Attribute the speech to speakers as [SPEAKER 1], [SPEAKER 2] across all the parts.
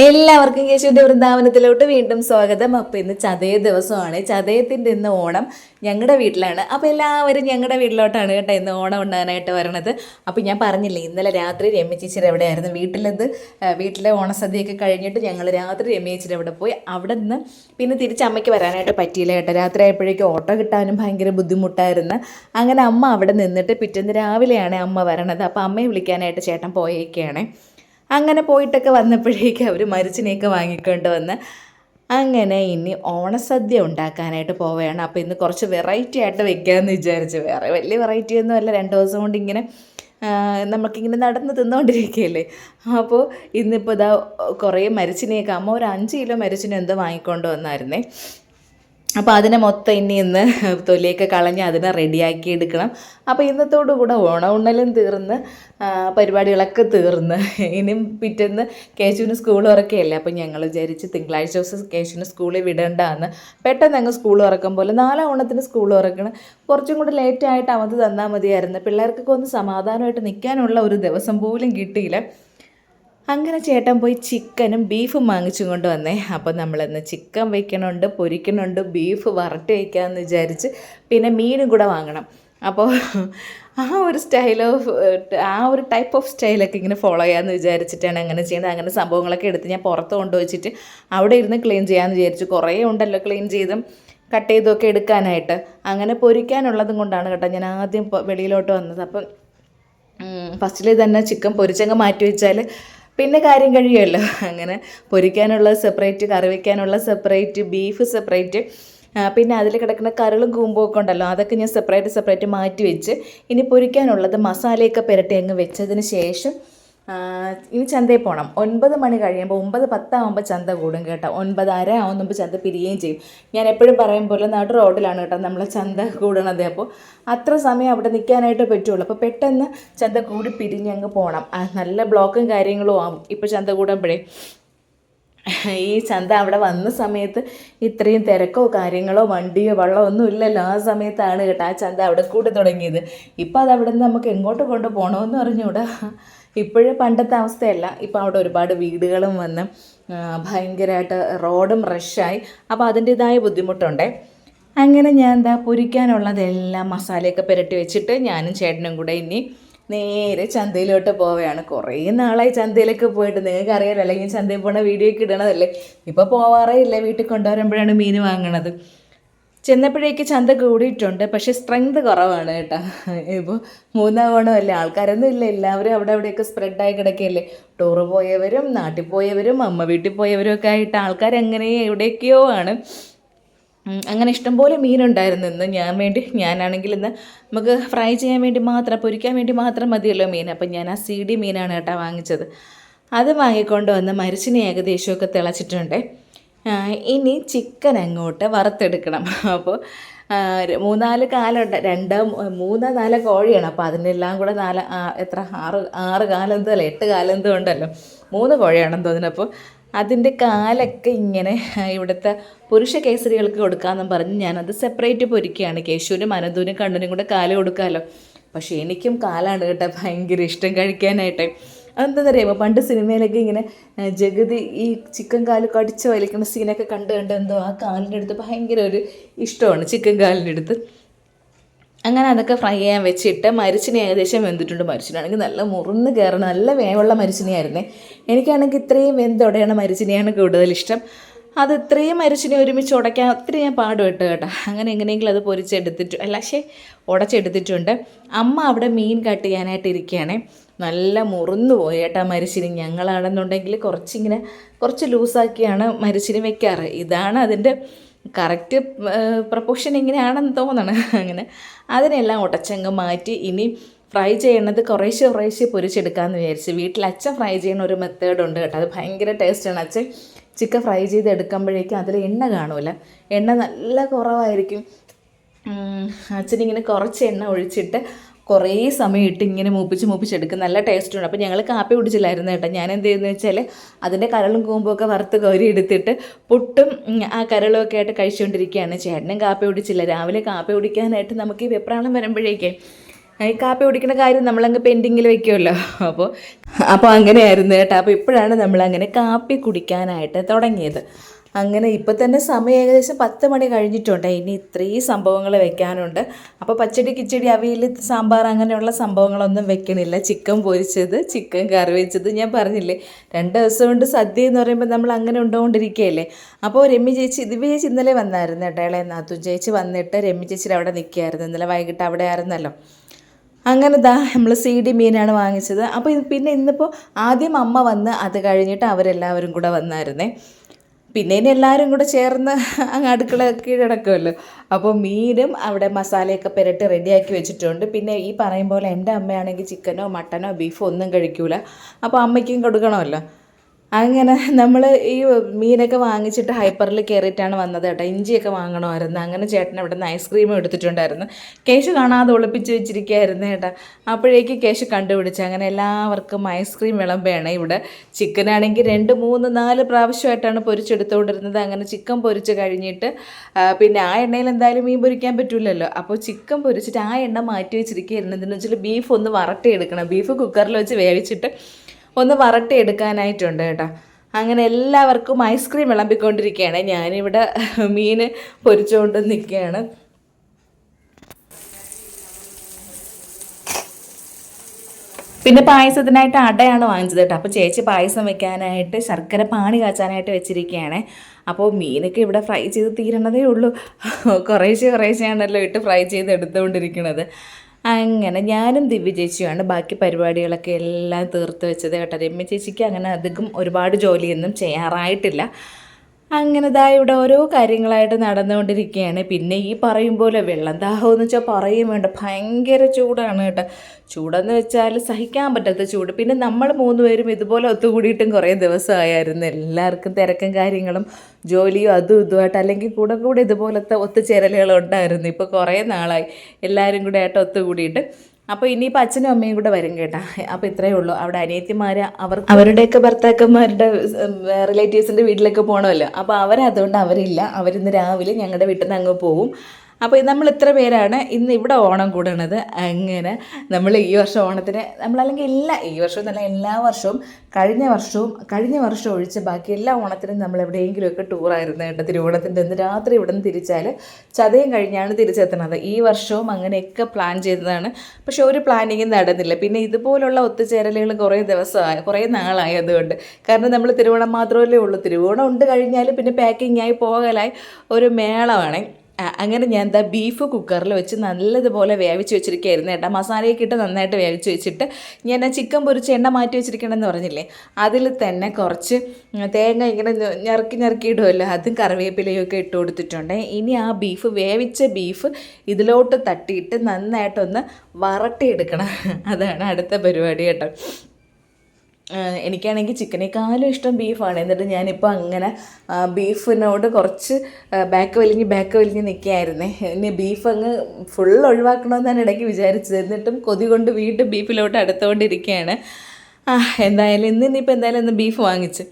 [SPEAKER 1] എല്ലാവർക്കും യേശുവിന്റെ വൃന്ദാവനത്തിലോട്ട് വീണ്ടും സ്വാഗതം. അപ്പോൾ ഇന്ന് ചതയ ദിവസമാണ്. ചതയത്തിന്റെ ഇന്ന് ഓണം ഞങ്ങളുടെ വീട്ടിലാണ്. അപ്പോൾ എല്ലാവരും ഞങ്ങളുടെ വീട്ടിലോട്ടാണ് കേട്ടോ ഇന്ന് ഓണം ഉണ്ടാകാനായിട്ട് വരണത്. അപ്പോൾ ഞാൻ പറഞ്ഞില്ലേ ഇന്നലെ രാത്രി രമ്യ ചേച്ചി എവിടെയായിരുന്നു? വീട്ടിലത് വീട്ടിലെ ഓണസദ്യയൊക്കെ കഴിഞ്ഞിട്ട് ഞങ്ങൾ രാത്രി രമ്യ ചേച്ചിയുടെ അവിടെ പോയി. അവിടെ നിന്ന് പിന്നെ തിരിച്ച് അമ്മയ്ക്ക് വരാനായിട്ട് പറ്റിയില്ല കേട്ടോ. രാത്രി ആയപ്പോഴേക്കും ഓട്ടോ കിട്ടാനും ഭയങ്കര ബുദ്ധിമുട്ടായിരുന്നു. അങ്ങനെ അമ്മ അവിടെ നിന്നിട്ട് പിറ്റേന്ന് രാവിലെയാണ് അമ്മ വരണത്. അപ്പോൾ അമ്മയെ വിളിക്കാനായിട്ട് ചേട്ടൻ പോയേക്കാണ്. അങ്ങനെ പോയിട്ടൊക്കെ വന്നപ്പോഴേക്കും അവർ മരിച്ചിനെയൊക്കെ വാങ്ങിക്കൊണ്ട് വന്ന് അങ്ങനെ ഇനി ഓണസദ്യ ഉണ്ടാക്കാനായിട്ട് പോവുകയാണ്. അപ്പോൾ ഇന്ന് കുറച്ച് വെറൈറ്റി ആയിട്ട് വെക്കാമെന്ന് വിചാരിച്ചു. വേറെ വലിയ വെറൈറ്റി ഒന്നും അല്ല. രണ്ട് ദിവസം കൊണ്ട് ഇങ്ങനെ നമുക്കിങ്ങനെ നടന്ന് തിന്നുകൊണ്ടിരിക്കുകയല്ലേ അപ്പോൾ ഇന്നിപ്പോൾ ഇതാ കുറേ മരിച്ചിനെയൊക്കെ അമ്മ ഒരു അഞ്ച് കിലോ മരിച്ചിനെ എന്തോ വാങ്ങിക്കൊണ്ട് വന്നായിരുന്നേ. അപ്പോൾ അതിനെ മൊത്തം ഇനി ഇന്ന് തൊലിയൊക്കെ കളഞ്ഞ് അതിനെ റെഡിയാക്കി എടുക്കണം. അപ്പോൾ ഇന്നത്തോടു കൂടെ ഓണമുണ്ണലും തീർന്ന് പരിപാടികളൊക്കെ തീർന്ന്. ഇനിയും പിറ്റേന്ന് കേശുവിന് സ്കൂൾ തുറക്കുകയല്ലേ? അപ്പോൾ ഞങ്ങൾ വിചാരിച്ച് തിങ്കളാഴ്ച ദിവസം കേശുവിന് സ്കൂളിൽ വിടേണ്ടതെന്ന് പെട്ടെന്ന് അങ്ങ് സ്കൂൾ ഉറക്കും പോലെ നാലാം ഓണത്തിന് സ്കൂൾ തുറക്കണം. കുറച്ചും കൂടി ലേറ്റായിട്ട് അവധി തന്നാൽ മതിയായിരുന്നു. പിള്ളേർക്കൊക്കെ ഒന്ന് സമാധാനമായിട്ട് നിൽക്കാനുള്ള ഒരു ദിവസം പോലും കിട്ടിയില്ല. അങ്ങനെ ചേട്ടൻ പോയി ചിക്കനും ബീഫും വാങ്ങിച്ചും കൊണ്ട് വന്നേ അപ്പോൾ നമ്മളിന്ന് ചിക്കൻ വയ്ക്കണുണ്ട് പൊരിക്കണുണ്ട് ബീഫ് വറട്ടി വയ്ക്കാമെന്ന് വിചാരിച്ച് പിന്നെ മീനും കൂടെ വാങ്ങണം. അപ്പോൾ ആ ഒരു സ്റ്റൈൽ ഓഫ് ആ ഒരു ടൈപ്പ് ഓഫ് സ്റ്റൈലൊക്കെ ഇങ്ങനെ ഫോളോ ചെയ്യാമെന്ന് വിചാരിച്ചിട്ടാണ് അങ്ങനെ ചെയ്യുന്നത്. അങ്ങനെ സംഭവങ്ങളൊക്കെ എടുത്ത് ഞാൻ പുറത്ത് കൊണ്ടുവച്ചിട്ട് അവിടെ ഇരുന്ന് ക്ലീൻ ചെയ്യാമെന്ന് വിചാരിച്ചു. കുറേ ഉണ്ടല്ലോ ക്ലീൻ ചെയ്തും കട്ട് ചെയ്തൊക്കെ എടുക്കാനായിട്ട്. അങ്ങനെ പൊരിക്കാനുള്ളതും കൊണ്ടാണ് കേട്ടോ ഞാൻ ആദ്യം വെളിയിലോട്ട് വന്നത്. അപ്പം ഫസ്റ്റിൽ തന്നെ ചിക്കൻ പൊരിച്ചങ്ങ് മാറ്റി വെച്ചാൽ പിന്നെ കാര്യം കഴിയുമല്ലോ. അങ്ങനെ പൊരിക്കാനുള്ള സെപ്പറേറ്റ് കറി വയ്ക്കാനുള്ള സെപ്പറേറ്റ് ബീഫ് സെപ്പറേറ്റ് പിന്നെ അതിൽ കിടക്കുന്ന കരളും കൂമ്പും ഒക്കെ ഉണ്ടല്ലോ. അതൊക്കെ ഞാൻ സെപ്പറേറ്റ് സെപ്പറേറ്റ് മാറ്റി വെച്ച് ഇനി പൊരിക്കാനുള്ളത് മസാലയൊക്കെ പുരട്ടി അങ്ങ് വെച്ചതിന് ശേഷം ഇനി ചന്തയിൽ പോകണം ഒൻപത് മണി കഴിയുമ്പോൾ ഒമ്പത് പത്താകുമ്പോൾ ചന്ത കൂടും കേട്ടോ. ഒൻപത് അര മുമ്പ് ചന്ത പിരിയുകയും ചെയ്യും. ഞാൻ എപ്പോഴും പറയും പോലെ നാട്ടു റോഡിലാണ് കേട്ടോ നമ്മളെ ചന്ത കൂടണത് അപ്പോൾ അത്ര സമയം അവിടെ നിൽക്കാനായിട്ട് പറ്റുള്ളൂ. അപ്പോൾ പെട്ടെന്ന് ചന്ത കൂടി പിരിഞ്ഞ് അങ്ങ് പോകണം നല്ല ബ്ലോക്കും കാര്യങ്ങളും ആവും ഇപ്പോൾ ചന്ത കൂടുമ്പോഴേ. ഈ ചന്ത അവിടെ വന്ന സമയത്ത് ഇത്രയും തിരക്കോ കാര്യങ്ങളോ വണ്ടിയോ വെള്ളമോ ഒന്നും ഇല്ലല്ലോ. ആ സമയത്താണ് കേട്ടോ ആ ചന്ത അവിടെ കൂടി തുടങ്ങിയത്. ഇപ്പോൾ അത് അവിടെ നിന്ന് നമുക്ക് എങ്ങോട്ട് കൊണ്ട് പോകണമെന്ന് പറഞ്ഞുകൂടാ ഇപ്പോഴും പണ്ടത്തെ അവസ്ഥയല്ല. ഇപ്പം അവിടെ ഒരുപാട് വീടുകളും വന്ന് ഭയങ്കരമായിട്ട് റോഡും റഷായി. അപ്പോൾ അതിന്റെതായ ബുദ്ധിമുട്ടുണ്ടേ. അങ്ങനെ ഞാൻ എന്താ പൊരിക്കാനുള്ളതെല്ലാം മസാലയൊക്കെ പുരട്ടി വെച്ചിട്ട് ഞാനും ചേട്ടനും കൂടെ ഇനി നേരെ ചന്തയിലോട്ട് പോവുകയാണ്. കുറേ നാളായി ചന്തയിലൊക്കെ പോയിട്ട്. നിങ്ങൾക്ക് അറിയാമല്ലോ അല്ലെങ്കിൽ ചന്തയിൽ പോണ വീഡിയോ ഒക്കെ ഇടണതല്ലേ? ഇപ്പോൾ പോവാറേ ഇല്ല. വീട്ടിൽ കൊണ്ടുവരുമ്പോഴാണ് മീൻ വാങ്ങണത്. ചെന്നപ്പോഴേക്ക് ചന്ത കൂടിയിട്ടുണ്ട് പക്ഷേ സ്ട്രെങ്ത് കുറവാണ് കേട്ടോ. ഇപ്പോൾ മൂന്നാം അല്ലേ ആൾക്കാരൊന്നും ഇല്ല എല്ലാവരും അവിടെ അവിടെയൊക്കെ സ്പ്രെഡായി കിടക്കുകയല്ലേ. ടൂറ് പോയവരും നാട്ടിൽ പോയവരും അമ്മ വീട്ടിൽ പോയവരും ഒക്കെ ആയിട്ട് ആൾക്കാർ അങ്ങനെ എവിടെയൊക്കെയോ ആണ്. അങ്ങനെ ഇഷ്ടംപോലെ മീനുണ്ടായിരുന്നു ഇന്ന്. ഞാൻ വേണ്ടി ഞാനാണെങ്കിൽ ഇന്ന് നമുക്ക് ഫ്രൈ ചെയ്യാൻ വേണ്ടി മാത്രം പൊരിക്കാൻ വേണ്ടി മാത്രം മതിയല്ലോ മീൻ. അപ്പം ഞാൻ ആ സി ഡി മീനാണ് കേട്ടോ വാങ്ങിച്ചത്. അത് വാങ്ങിക്കൊണ്ട് വന്ന് മരിച്ചിനെ ഏകദേശമൊക്കെ തിളച്ചിട്ടുണ്ട്. ഇനി ചിക്കൻ അങ്ങോട്ട് വറുത്തെടുക്കണം. അപ്പോൾ മൂന്നാൽ കാലുണ്ട്. രണ്ട് മൂന്ന് നാല് കോഴിയാണ്. അപ്പോൾ അതിനെല്ലാം കൂടെ നാല് എത്ര? ആറ് ആറ് കാലെന്തോ അല്ല? എട്ട് കാലെന്തോ ഉണ്ടല്ലോ. മൂന്ന് കോഴിയാണെന്ന് തോന്നുന്നു. അപ്പോൾ അതിന്റെ കാലൊക്കെ ഇങ്ങനെ ഇവിടുത്തെ പുരുഷ കേസരികൾക്ക് കൊടുക്കാമെന്നും പറഞ്ഞ് ഞാനത് സെപ്പറേറ്റ് പൊരിക്കുകയാണ്. കേശുവിനും അനന്തുവിനും കണ്ണനും കൂടെ കാൽ കൊടുക്കാമല്ലോ. പക്ഷേ എനിക്കും കാലാണ് കേട്ടോ ഭയങ്കര ഇഷ്ടം കഴിക്കാനായിട്ട്. അതെന്താണെന്നറിയാമോ പണ്ട് സിനിമയിലൊക്കെ ഇങ്ങനെ ജഗതി ഈ ചിക്കൻ കാൽ കടിച്ച് വലിക്കുന്ന സീനൊക്കെ കണ്ട് കണ്ട് എന്തോ ആ കാലിന്റെ അടുത്ത് ഭയങ്കര ഒരു ഇഷ്ടമാണ് ചിക്കൻ കാലിന്റെ അടുത്ത്. അങ്ങനെ അതൊക്കെ ഫ്രൈ ചെയ്യാൻ വെച്ചിട്ട് മരിച്ചിനെ ഏകദേശം വെന്തിട്ടുണ്ട് മരിച്ചിനാണെങ്കിൽ നല്ല മുറിന്ന് കയറണം നല്ല വേവുള്ള മരിച്ചിനെയായിരുന്നേ. എനിക്കാണെങ്കിൽ ഇത്രയും വെന്തുടയണ മരിച്ചിനെയാണ് കൂടുതൽ ഇഷ്ടം അത് ഇത്രയും മരിച്ചിനെ ഒരുമിച്ച് ഉടയ്ക്കാൻ ഒത്തിരി ഞാൻ പാടുപെട്ട് കേട്ടോ. അങ്ങനെ എങ്ങനെയെങ്കിലും അത് പൊരിച്ചെടുത്തിട്ട് അല്ല പക്ഷേ ഉടച്ചെടുത്തിട്ടുണ്ട്. അമ്മ അവിടെ മീൻ കട്ട് ചെയ്യാനായിട്ട് ഇരിക്കുകയാണേ നല്ല മുറന്നു പോയി ഏട്ടാ മരിച്ചിനി ഞങ്ങളാണെന്നുണ്ടെങ്കിൽ കുറച്ചിങ്ങനെ കുറച്ച് ലൂസാക്കിയാണ് മരിച്ചിനി വെക്കാറ്. ഇതാണ് അതിന്റെ കറക്റ്റ് പ്രപ്പോഷൻ ഇങ്ങനെയാണെന്ന് തോന്നണം. അങ്ങനെ അതിനെല്ലാം ഉടച്ചങ്ങ് മാറ്റി ഇനി ഫ്രൈ ചെയ്യണത് കുറേശ്ശെ കുറേശ്ശെ പൊരിച്ചെടുക്കാമെന്ന് വിചാരിച്ച്. വീട്ടിൽ അച്ഛൻ ഫ്രൈ ചെയ്യുന്ന ഒരു മെത്തേഡ് ഉണ്ട് കേട്ടോ. അത് ഭയങ്കര ടേസ്റ്റാണ് അച്ഛൻ ചിക്കൻ ഫ്രൈ ചെയ്ത് എടുക്കുമ്പോഴേക്കും അതിൽ എണ്ണ കാണില്ല എണ്ണ നല്ല കുറവായിരിക്കും. അച്ഛനിങ്ങനെ കുറച്ച് എണ്ണ ഒഴിച്ചിട്ട് കുറേ സമയം ഇട്ട് ഇങ്ങനെ മൂപ്പിച്ച് മൂപ്പിച്ചെടുക്കും നല്ല ടേസ്റ്റ് ഉണ്ട്. അപ്പോൾ ഞങ്ങൾ കാപ്പി കുടിച്ചില്ലായിരുന്നു കേട്ടോ. ഞാൻ എന്ത് ചെയ്യുന്നത് വെച്ചാൽ അതിന്റെ കരളും കൂമ്പൊക്കെ വറുത്ത് കോരി എടുത്തിട്ട് പുട്ടും ആ കരളും ഒക്കെ ആയിട്ട് കഴിച്ചുകൊണ്ടിരിക്കുകയാണ് ചേട്ടനും കാപ്പി കുടിച്ചില്ല. രാവിലെ കാപ്പി കുടിക്കാനായിട്ട് നമുക്ക് ഈ വെപ്രാളം വരുമ്പോഴേക്കേ ഈ കാപ്പി കുടിക്കുന്ന കാര്യം നമ്മളങ്ങ് പെൻഡിങ്ങിൽ വെക്കുമല്ലോ അപ്പോൾ അപ്പോൾ അങ്ങനെയായിരുന്നു കേട്ടോ. അപ്പോൾ ഇപ്പോഴാണ് നമ്മളങ്ങനെ കാപ്പി കുടിക്കാനായിട്ട് തുടങ്ങിയത്. അങ്ങനെ ഇപ്പം തന്നെ സമയം ഏകദേശം പത്ത് മണി കഴിഞ്ഞിട്ടുണ്ട്. ഇനി ഇത്രയും സംഭവങ്ങൾ വെക്കാനുണ്ട്. അപ്പോൾ പച്ചടി കിച്ചടി അവിയൽ സാമ്പാർ അങ്ങനെയുള്ള സംഭവങ്ങളൊന്നും വെക്കണില്ല. ചിക്കൻ പൊരിച്ചത് ചിക്കൻ കറി വെച്ചത് ഞാൻ പറഞ്ഞില്ലേ? രണ്ട് ദിവസം കൊണ്ട് സദ്യ എന്ന് പറയുമ്പോൾ നമ്മൾ അങ്ങനെ ഉണ്ടോണ്ടിരിക്കുകയല്ലേ അപ്പോൾ രമ്യ ചേച്ചി ദിവ്യ ചേച്ചി ഇന്നലെ വന്നായിരുന്നു കേട്ടോ. ഇളയ നാത്തു ചേച്ചി വന്നിട്ട് രമ്യ ചേച്ചി അവിടെ നിൽക്കുകയായിരുന്നു. ഇന്നലെ വൈകിട്ട് അവിടെ ആയിരുന്നല്ലോ. അങ്ങനെ ദാ നമ്മൾ സി ഡി മീനാണ് വാങ്ങിച്ചത്. അപ്പോൾ ഇത് പിന്നെ ഇന്നിപ്പോൾ ആദ്യം അമ്മ വന്ന് അത് കഴിഞ്ഞിട്ട് അവരെല്ലാവരും കൂടെ വന്നായിരുന്നേ. പിന്നെ ഇനി എല്ലാവരും കൂടെ ചേർന്ന് അങ്ങ് അടുക്കള കീഴടക്കുമല്ലോ അപ്പോൾ മീനും അവിടെ മസാലയൊക്കെ പുരട്ടി റെഡിയാക്കി വെച്ചിട്ടുണ്ട്. പിന്നെ ഈ പറയും പോലെ എന്റെ അമ്മയാണെങ്കിൽ ചിക്കനോ മട്ടനോ ബീഫോ ഒന്നും കഴിക്കൂല. അപ്പോൾ അമ്മയ്ക്കും കൊടുക്കണമല്ലോ. അങ്ങനെ നമ്മൾ ഈ മീനൊക്കെ വാങ്ങിച്ചിട്ട് ഹൈപ്പറിൽ കയറിയിട്ടാണ് വന്നത് കേട്ടോ. ഇഞ്ചിയൊക്കെ വാങ്ങണമായിരുന്നു. അങ്ങനെ ചേട്ടൻ ഇവിടെ നിന്ന് ഐസ്ക്രീമും എടുത്തിട്ടുണ്ടായിരുന്നു. കേശ് കാണാതെ ഒളിപ്പിച്ച് വെച്ചിരിക്കുകയായിരുന്നു കേട്ടോ. അപ്പോഴേക്ക് കേശ് കണ്ടുപിടിച്ച് അങ്ങനെ എല്ലാവർക്കും ഐസ്ക്രീം വിളമ്പയാണ് ഇവിടെ. ചിക്കനാണെങ്കിൽ രണ്ട് മൂന്ന് നാല് പ്രാവശ്യമായിട്ടാണ് പൊരിച്ചെടുത്തുകൊണ്ടിരുന്നത്. അങ്ങനെ ചിക്കൻ പൊരിച്ച് കഴിഞ്ഞിട്ട് പിന്നെ ആ എണ്ണയിൽ എന്തായാലും മീൻ പൊരിക്കാൻ പറ്റില്ലല്ലോ അപ്പോൾ ചിക്കൻ പൊരിച്ചിട്ട് ആ എണ്ണ മാറ്റി വെച്ചിരിക്കുകയായിരുന്നു. എന്തെന്ന് വെച്ചാൽ ബീഫ് ഒന്ന് വറട്ടിയെടുക്കണം. ബീഫ് കുക്കറിൽ വെച്ച് വേവിച്ചിട്ട് ഒന്ന് വറട്ടി എടുക്കാനായിട്ടുണ്ട് കേട്ടോ. അങ്ങനെ എല്ലാവർക്കും ഐസ്ക്രീം വിളമ്പിക്കൊണ്ടിരിക്കുകയാണ്. ഞാനിവിടെ മീൻ പൊരിച്ചുകൊണ്ട് നിൽക്കുകയാണ്. പിന്നെ പായസത്തിനായിട്ട് അടയാണ് വാങ്ങിച്ചത് കേട്ടോ. അപ്പോൾ ചേച്ചി പായസം വെക്കാനായിട്ട് ശർക്കര പാണി കാച്ചാനായിട്ട് വെച്ചിരിക്കുകയാണ്. അപ്പോൾ മീനൊക്കെ ഇവിടെ ഫ്രൈ ചെയ്ത് തീരണതേ ഉള്ളൂ. കുറേശ്ശെ കുറേശ്ശെയാണല്ലോ ഇട്ട് ഫ്രൈ ചെയ്ത് എടുത്തുകൊണ്ടിരിക്കുന്നത് അങ്ങനെ ഞാനും ദിവ്യ ചേച്ചിയുമാണ്. ബാക്കി പരിപാടികളൊക്കെ എല്ലാം തീർത്ത് വെച്ചത് കേട്ടോ. രമ്യ ചേച്ചിക്ക് അങ്ങനെ അധികം ഒരുപാട് ജോലിയൊന്നും ചെയ്യാറായിട്ടില്ല. അങ്ങനെ ഇവിടെ ഓരോ കാര്യങ്ങളായിട്ട് നടന്നുകൊണ്ടിരിക്കുകയാണ്. പിന്നെ ഈ പറയും പോലെ വെള്ളം ദാഹം എന്ന് വെച്ചാൽ പറയും വേണ്ട. ഭയങ്കര ചൂടാണ് കേട്ടോ. ചൂടെന്ന് വെച്ചാൽ സഹിക്കാൻ പറ്റാത്ത ചൂട്. പിന്നെ നമ്മൾ മൂന്നുപേരും ഇതുപോലെ ഒത്തുകൂടിയിട്ടും കുറേ ദിവസമായിരുന്നു എല്ലാവർക്കും തിരക്കും കാര്യങ്ങളും ജോലിയും അതും ഇതുമായിട്ട് അല്ലെങ്കിൽ കൂടെ കൂടെ ഇതുപോലത്തെ ഒത്തുചേരലുകൾ ഉണ്ടായിരുന്നു. ഇപ്പോൾ കുറേ നാളായി. എല്ലാവരും കൂടെ ആയിട്ട് ഒത്തുകൂടിയിട്ട് അപ്പോൾ ഇനിയിപ്പോൾ അച്ഛനും അമ്മയും കൂടെ വരും കേട്ടാ. അപ്പോൾ ഇത്രയേ ഉള്ളൂ. അവിടെ അനിയത്തിമാർ അവർ അവരുടെയൊക്കെ ഭർത്താക്കന്മാരുടെ റിലേറ്റീവ്സിന്റെ വീട്ടിലൊക്കെ പോകണമല്ലോ അപ്പോൾ അവരതുകൊണ്ട് അവരില്ല. അവരിന്ന് രാവിലെ ഞങ്ങളുടെ വീട്ടിൽ നിന്ന് അങ്ങ് പോവും. അപ്പോൾ നമ്മൾ ഇത്ര പേരാണ്. ഇന്ന് ഇവിടെ ഓണം കൂടണത്. അങ്ങനെ നമ്മൾ ഈ വർഷം ഓണത്തിന് നമ്മളല്ലെങ്കിൽ എല്ലാ ഈ വർഷവും തന്നെ എല്ലാ വർഷവും കഴിഞ്ഞ വർഷവും കഴിഞ്ഞ വർഷം ഒഴിച്ച് ബാക്കി എല്ലാ ഓണത്തിനും നമ്മൾ എവിടെയെങ്കിലുമൊക്കെ ടൂറായിരുന്നു കേട്ടോ. തിരുവോണത്തിന്റെ അന്ന് രാത്രി ഇവിടെ നിന്ന് തിരിച്ചാൽ ചതയം കഴിഞ്ഞാണ് തിരിച്ചെത്തുന്നത്. ഈ വർഷവും അങ്ങനെയൊക്കെ പ്ലാൻ ചെയ്തതാണ്. പക്ഷേ ഒരു പ്ലാനിങ്ങും നടന്നില്ല. പിന്നെ ഇതുപോലുള്ള ഒത്തുചേരലുകൾ കുറേ ദിവസമായി കുറേ നാളായി അതുകൊണ്ട്. കാരണം നമ്മൾ തിരുവോണം മാത്രമല്ലേ ഉള്ളൂ. തിരുവോണം ഉണ്ട് കഴിഞ്ഞാൽ പിന്നെ പാക്കിംഗ് ആയി പോകലായി ഒരു മേളമാണ്. അങ്ങനെ ഞാൻ എന്താ ബീഫ് കുക്കറിൽ വെച്ച് നല്ലതുപോലെ വേവിച്ച് വെച്ചിരിക്കുകയായിരുന്നു ഏട്ടാ മസാലയൊക്കെ ഇട്ട് നന്നായിട്ട് വേവിച്ച് വെച്ചിട്ട് ഞാൻ ആ ചിക്കൻ പൊരിച്ച് എണ്ണ മാറ്റി വെച്ചിരിക്കണമെന്ന് പറഞ്ഞില്ലേ? അതിൽ തന്നെ കുറച്ച് തേങ്ങ ഇങ്ങനെ ഞറുക്കി ഞറുക്കി ഇടുമല്ലോ അതും കറിവേപ്പിലയൊക്കെ ഇട്ട് കൊടുത്തിട്ടുണ്ട്. ഇനി ആ ബീഫ് വേവിച്ച ബീഫ് ഇതിലോട്ട് തട്ടിയിട്ട് നന്നായിട്ടൊന്ന് വറട്ടിയെടുക്കണം. അതാണ് അടുത്ത പരിപാടി കേട്ടോ. എനിക്കാണെങ്കിൽ ചിക്കനേക്കാളും ഇഷ്ടം ബീഫാണ്. എന്നിട്ട് ഞാനിപ്പോൾ അങ്ങനെ ബീഫിനോട് കുറച്ച് ബാക്ക് വലിഞ്ഞ് ബാക്ക് വലിഞ്ഞ് നിൽക്കുകയായിരുന്നേ ഇനി ബീഫ് അങ്ങ് ഫുൾ ഒഴിവാക്കണമെന്നാണ് ഇടയ്ക്ക് വിചാരിച്ചത്. എന്നിട്ടും കൊതി കൊണ്ട് വീണ്ടും ബീഫിലോട്ട് അടുത്തുകൊണ്ടിരിക്കുകയാണ് എന്തായാലും ഇന്ന് ഇനിയിപ്പോൾ എന്തായാലും ഇന്ന് ബീഫ് വാങ്ങിച്ച്.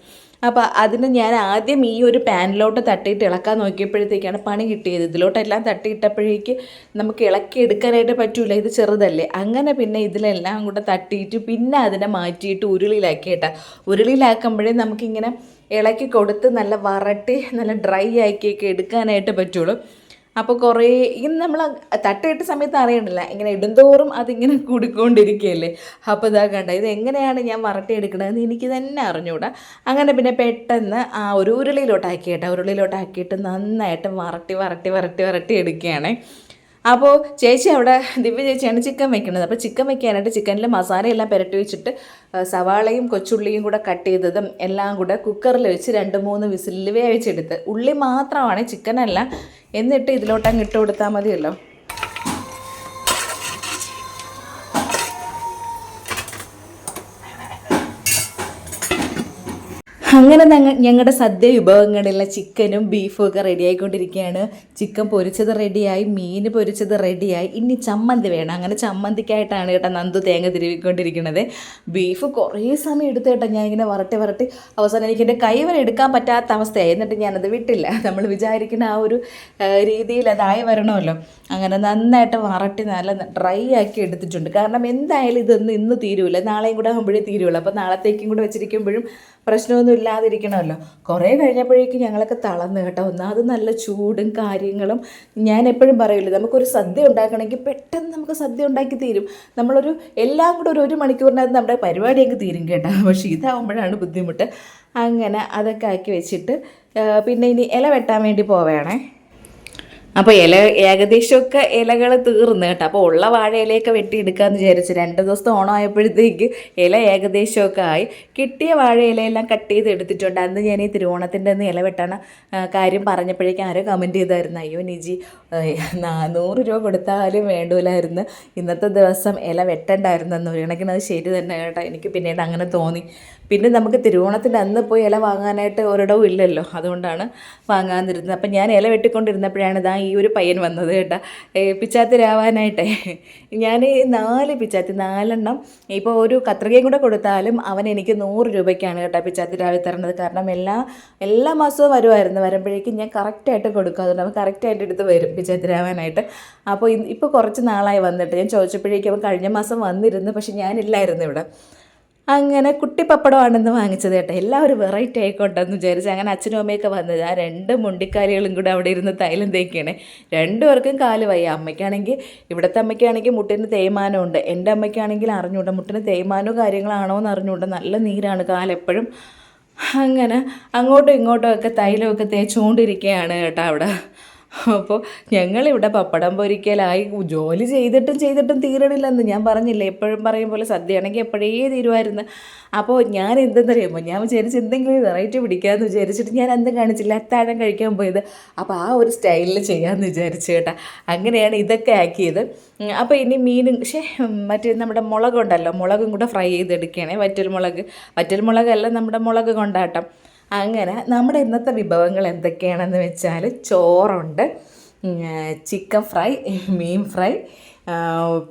[SPEAKER 1] അപ്പോൾ അതിന് ഞാൻ ആദ്യം ഈ ഒരു പാനിലോട്ട് തട്ടിയിട്ട് ഇളക്കാൻ നോക്കിയപ്പോഴത്തേക്കാണ് പണി കിട്ടിയത്. ഇതിലോട്ടെല്ലാം തട്ടിയിട്ടപ്പോഴേക്ക് നമുക്ക് ഇളക്കി എടുക്കാനായിട്ട് പറ്റൂല. ഇത് ചെറുതല്ലേ. അങ്ങനെ പിന്നെ ഇതിലെല്ലാം കൂടെ തട്ടിയിട്ട് പിന്നെ അതിനെ മാറ്റിയിട്ട് ഉരുളിയിലാക്കി കേട്ടാ ഉരുളിയിലാക്കുമ്പോഴേ നമുക്കിങ്ങനെ ഇളക്കി കൊടുത്ത് നല്ല വറട്ടി നല്ല ഡ്രൈ ആക്കിയൊക്കെ എടുക്കാനായിട്ട് പറ്റുള്ളൂ. അപ്പോൾ കുറേ ഇങ്ങനെ നമ്മൾ തട്ടിയിട്ട സമയത്ത് അറിയണില്ല. ഇങ്ങനെ ഇടുന്തോറും അതിങ്ങനെ കൂടിക്കൊണ്ടിരിക്കുകയല്ലേ അപ്പോൾ ഇതാ കണ്ട ഇത് എങ്ങനെയാണ് ഞാൻ വരട്ടിയെടുക്കണതെന്ന് എനിക്ക് തന്നെ അറിഞ്ഞുകൂടാ അങ്ങനെ പിന്നെ പെട്ടെന്ന് ആ ഒരു ഉരുളിയിലോട്ടാക്കിയിട്ട് ഉരുളിയിലോട്ടാക്കിയിട്ട് നന്നായിട്ട് വറട്ടി വറട്ടി വറട്ടി വറട്ടി എടുക്കുകയാണേ. അപ്പോൾ ചേച്ചി അവിടെ ദിവ്യ ചേച്ചിയാണ് ചിക്കൻ വെക്കുന്നത്. അപ്പോൾ ചിക്കൻ വെക്കാനായിട്ട് ചിക്കനിൽ മസാലയെല്ലാം പുരട്ടി വെച്ചിട്ട് സവാളയും കൊച്ചുള്ളിയും കൂടെ കട്ട് ചെയ്തതും എല്ലാം കൂടെ കുക്കറിൽ വെച്ച് രണ്ട് മൂന്ന് വിസിലിൽ വേവിച്ചെടുത്ത്. ഉള്ളി മാത്രമാണ് ചിക്കനല്ല. എന്നിട്ട് ഇതിലോട്ടങ്ങ് ഇട്ട് കൊടുത്താൽ മതിയല്ലോ. അങ്ങനെ ഞങ്ങളുടെ സദ്യ വിഭവങ്ങളിലെ ചിക്കനും ബീഫും ഒക്കെ റെഡി ആയിക്കൊണ്ടിരിക്കുകയാണ് ചിക്കൻ പൊരിച്ചത് റെഡിയായി മീൻ പൊരിച്ചത് റെഡിയായി ഇനി ചമ്മന്തി വേണം. അങ്ങനെ ചമ്മന്തിക്കായിട്ടാണ് കേട്ടോ നന്ദു തേങ്ങ തിരുവിക്കൊണ്ടിരിക്കുന്നത്. ബീഫ് കുറേ സമയം എടുത്ത് കേട്ടോ ഞാൻ ഇങ്ങനെ വരട്ടി വരട്ടി. അവസാനം എനിക്ക് എന്റെ കൈ വരെ എടുക്കാൻ പറ്റാത്ത അവസ്ഥയായി. എന്നിട്ട് ഞാനത് വിട്ടില്ല. നമ്മൾ വിചാരിക്കുന്ന ആ ഒരു രീതിയിൽ അതായി വരണമല്ലോ. അങ്ങനെ നന്നായിട്ട് വരട്ടി നല്ല ഡ്രൈ ആക്കി എടുത്തിട്ടുണ്ട്. കാരണം എന്തായാലും ഇതൊന്നും ഇന്ന് തീരൂല. നാളെയും കൂടെ ആകുമ്പോഴേ തീരുള്ളൂ. അപ്പോൾ നാളത്തേക്കും കൂടെ വെച്ചിരിക്കുമ്പോഴും പ്രശ്നമൊന്നും ഇല്ലാതിരിക്കണമല്ലോ. കുറേ കഴിഞ്ഞപ്പോഴേക്കും ഞങ്ങളൊക്കെ തളർന്ന് കേട്ടോ. ഒന്നാമത് നല്ല ചൂടും കാര്യങ്ങളും ഞാൻ എപ്പോഴും പറയില്ലേ നമുക്കൊരു സദ്യ ഉണ്ടാക്കണമെങ്കിൽ പെട്ടെന്ന് നമുക്ക് സദ്യ ഉണ്ടാക്കി തീരും. നമ്മളൊരു എല്ലാം കൂടെ ഒരു ഒരു മണിക്കൂറിനകത്ത് നമ്മുടെ പരിപാടി അങ്ങ് തീരും കേട്ടോ. പക്ഷേ ഇതാവുമ്പോഴാണ് ബുദ്ധിമുട്ട്. അങ്ങനെ അതൊക്കെ ആക്കി വെച്ചിട്ട് പിന്നെ ഇനി ഇല വെട്ടാൻ വേണ്ടി പോവേണേ അപ്പോൾ ഇല ഏകദേശമൊക്കെ ഇലകൾ തീർന്നു കേട്ടോ. അപ്പോൾ ഉള്ള വാഴ ഇലയൊക്കെ വെട്ടിയെടുക്കാമെന്ന് വിചാരിച്ചു രണ്ട് ദിവസം ഓണമായപ്പോഴത്തേക്ക് ഇല ഏകദേശമൊക്കെ ആയി. കിട്ടിയ വാഴ ഇലയെല്ലാം കട്ട് ചെയ്ത് എടുത്തിട്ടുണ്ട്. അന്ന് ഞാൻ ഈ തിരുവോണത്തിന്റെ ഇല വെട്ടണ കാര്യം പറഞ്ഞപ്പോഴേക്കും ആരോ കമന്റ് ചെയ്തായിരുന്നു. അയ്യോ നിജി നാനൂറ് രൂപ കൊടുത്താലും വേണ്ടൂലായിരുന്നു. ഇന്നത്തെ ദിവസം ഇല വെട്ടണ്ടായിരുന്നു എന്ന് ഒരു അത് ശരി തന്നെ കേട്ടോ. എനിക്ക് പിന്നീട് അങ്ങനെ തോന്നി. പിന്നെ നമുക്ക് തിരുവോണത്തിന്റെ അന്ന് പോയി ഇല വാങ്ങാനായിട്ട് ഒരിടവും ഇല്ലല്ലോ. അതുകൊണ്ടാണ് വാങ്ങാതിരുന്നത്. അപ്പം ഞാൻ ഇല വെട്ടിക്കൊണ്ടിരുന്നപ്പോഴാണ് ഇതാ ഈ ഒരു പയ്യൻ വന്നത് കേട്ടോ. ഏ, പിച്ചാത്തി രാവാനായിട്ടേ. ഞാൻ നാല് പിച്ചാത്തി നാലെണ്ണം. ഇപ്പോൾ ഒരു കത്രികയും കൂടെ കൊടുത്താലും അവൻ എനിക്ക് നൂറ് രൂപയ്ക്കാണ് കേട്ടോ പിച്ചാത്തി രാവി തരുന്നത് കാരണം എല്ലാ എല്ലാ മാസവും വരുമായിരുന്നു വരുമ്പോഴേക്കും ഞാൻ കറക്റ്റായിട്ട് കൊടുക്കും. അതുകൊണ്ട് അവൻ കറക്റ്റായിട്ട് എടുത്ത് വരും പിച്ചാത്തി രാവാനായിട്ട്. അപ്പോൾ ഇപ്പോൾ കുറച്ച് നാളായി വന്നിട്ട്. ഞാൻ ചോദിച്ചപ്പോഴേക്കും അവൻ കഴിഞ്ഞ മാസം വന്നിരുന്നു പക്ഷെ ഞാനില്ലായിരുന്നു ഇവിടെ. അങ്ങനെ കുട്ടി പപ്പടമാണെന്ന് വാങ്ങിച്ചത് കേട്ടോ. എല്ലാവരും വെറൈറ്റി ആയിക്കോട്ടെ എന്ന് വിചാരിച്ച് അങ്ങനെ അച്ഛനും അമ്മയൊക്കെ വന്നത്. ആ രണ്ട് മുണ്ടിക്കാലികളും കൂടെ അവിടെ ഇരുന്ന് തൈലം തേക്കുകയാണ്. രണ്ടുപേർക്കും കാൽ വയ്യ. അമ്മയ്ക്കാണെങ്കിൽ ഇവിടുത്തെ അമ്മയ്ക്കാണെങ്കിൽ മുട്ടിന് തേയ്മാനമുണ്ട്. എന്റെ അമ്മയ്ക്കാണെങ്കിൽ അറിഞ്ഞൂട. മുട്ടിന് തേയ്മാനോ കാര്യങ്ങളാണോ എന്ന് അറിഞ്ഞൂട. നല്ല നീരാണ് കാലെപ്പോഴും അങ്ങനെ അങ്ങോട്ടും ഇങ്ങോട്ടും ഒക്കെ തൈലമൊക്കെ തേച്ചുകൊണ്ടിരിക്കുകയാണ് കേട്ടോ അവിടെ. അപ്പോൾ ഞങ്ങളിവിടെ പപ്പടം പൊരിക്കലായി ജോലി ചെയ്തിട്ടും ചെയ്തിട്ടും തീരണില്ലെന്ന് ഞാൻ പറഞ്ഞില്ല. എപ്പോഴും പറയും പോലെ സദ്യയാണെങ്കിൽ എപ്പോഴേ തീരുമായിരുന്നു അപ്പോൾ ഞാൻ എന്തെന്നറിയുമ്പോൾ ഞാൻ വിചാരിച്ച് എന്തെങ്കിലും വെറൈറ്റി പിടിക്കാമെന്ന് വിചാരിച്ചിട്ട് ഞാൻ എന്തും കാണിച്ചില്ല അത്താഴം കഴിക്കാൻ പോയത്. അപ്പോൾ ആ ഒരു സ്റ്റൈലിൽ ചെയ്യാമെന്ന് വിചാരിച്ചു കേട്ടോ. അങ്ങനെയാണ് ഇതൊക്കെ ആക്കിയത് അപ്പോൾ ഇനി മീനും പക്ഷേ മറ്റേ നമ്മുടെ മുളകുണ്ടല്ലോ മുളകും കൂടെ ഫ്രൈ ചെയ്തെടുക്കുകയാണേ വറ്റൽ മുളക് വറ്റൽ മുളകല്ല നമ്മുടെ മുളക് കൊണ്ടാട്ടം. അങ്ങനെ നമ്മുടെ ഇന്നത്തെ വിഭവങ്ങൾ എന്തൊക്കെയാണെന്ന് വെച്ചാൽ ചോറുണ്ട് ചിക്കൻ ഫ്രൈ മീൻ ഫ്രൈ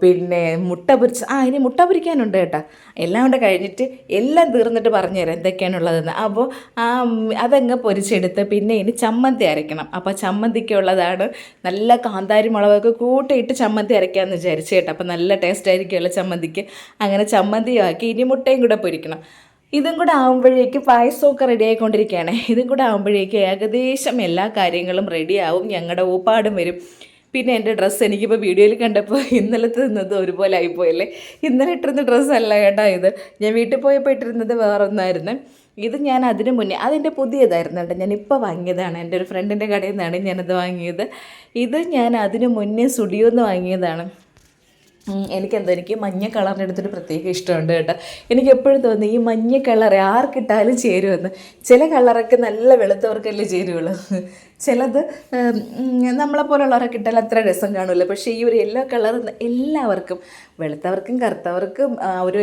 [SPEAKER 1] പിന്നെ മുട്ട പൊരിച്ച് ആ ഇനി മുട്ട പൊരിക്കാനുണ്ട് കേട്ടോ. എല്ലാം കൂടെ കഴിഞ്ഞിട്ട് എല്ലാം തീർന്നിട്ട് പറഞ്ഞു പറഞ്ഞുതരാം എന്തൊക്കെയാണുള്ളതെന്ന്. അപ്പോൾ ആ അതങ്ങ് പൊരിച്ചെടുത്ത് പിന്നെ ഇനി ചമ്മന്തി അരയ്ക്കണം. അപ്പോൾ ചമ്മന്തിക്കുള്ളതാണ് നല്ല കാന്താരി മുളകൊക്കെ കൂട്ടിയിട്ട് ചമ്മന്തി അരയ്ക്കാമെന്ന് വിചാരിച്ചു കേട്ടോ. അപ്പോൾ നല്ല ടേസ്റ്റ് ആയിരിക്കുമല്ലോ ചമ്മന്തിക്ക്. അങ്ങനെ ചമ്മന്തിയാക്കി ഇനി മുട്ടയും കൂടെ പൊരിക്കണം. ഇതും കൂടെ ആകുമ്പോഴേക്ക് പായസമൊക്കെ റെഡി ആയിക്കൊണ്ടിരിക്കുകയാണ്. ഇതും കൂടെ ആകുമ്പോഴേക്ക് ഏകദേശം എല്ലാ കാര്യങ്ങളും റെഡിയാവും ഞങ്ങളുടെ ഊപ്പാടും വരും. പിന്നെ എന്റെ ഡ്രസ്സ് എനിക്കിപ്പോൾ വീഡിയോയിൽ കണ്ടപ്പോൾ ഇന്നലത്തെ നിന്നത് ഒരുപോലെ ആയിപ്പോയല്ലേ? ഇന്നലെ ഇട്ടിരുന്ന ഡ്രസ്സല്ല കേട്ടോ ഇത്. ഞാൻ വീട്ടിൽ പോയപ്പോൾ ഇട്ടിരുന്നത് വേറൊന്നായിരുന്നു. ഇത് ഞാൻ അതിന് മുന്നേ അതെന്റെ പുതിയതായിരുന്നു കേട്ടോ. ഞാൻ ഇപ്പോൾ വാങ്ങിയതാണ്. എന്റെ ഒരു ഫ്രണ്ടിന്റെ കടയിൽ നിന്നാണ് ഞാനത് വാങ്ങിയത്. ഇത് ഞാൻ അതിന് മുന്നേ സ്റ്റുഡിയോന്ന് വാങ്ങിയതാണ്. എനിക്കെന്തോ എനിക്ക് മഞ്ഞ കളറിന്റെ അടുത്തൊരു പ്രത്യേക ഇഷ്ടമുണ്ട് കേട്ടോ. എനിക്ക് എപ്പോഴും തോന്നി ഈ മഞ്ഞ കളർ ആർക്കിട്ടാലും ചേരുമെന്ന്. ചില കളറൊക്കെ നല്ല വെളുത്തവർക്കല്ലേ ചേരുള്ളൂ. ചിലത് ഉം, ഉം, നമ്മളെ പോലുള്ളവരൊക്കെ ഇട്ടാൽ അത്ര രസം കാണില്ല പക്ഷേ ഈ ഒരു എല്ലാ കളർ എല്ലാവർക്കും വെളുത്തവർക്കും കറുത്തവർക്കും ഒരു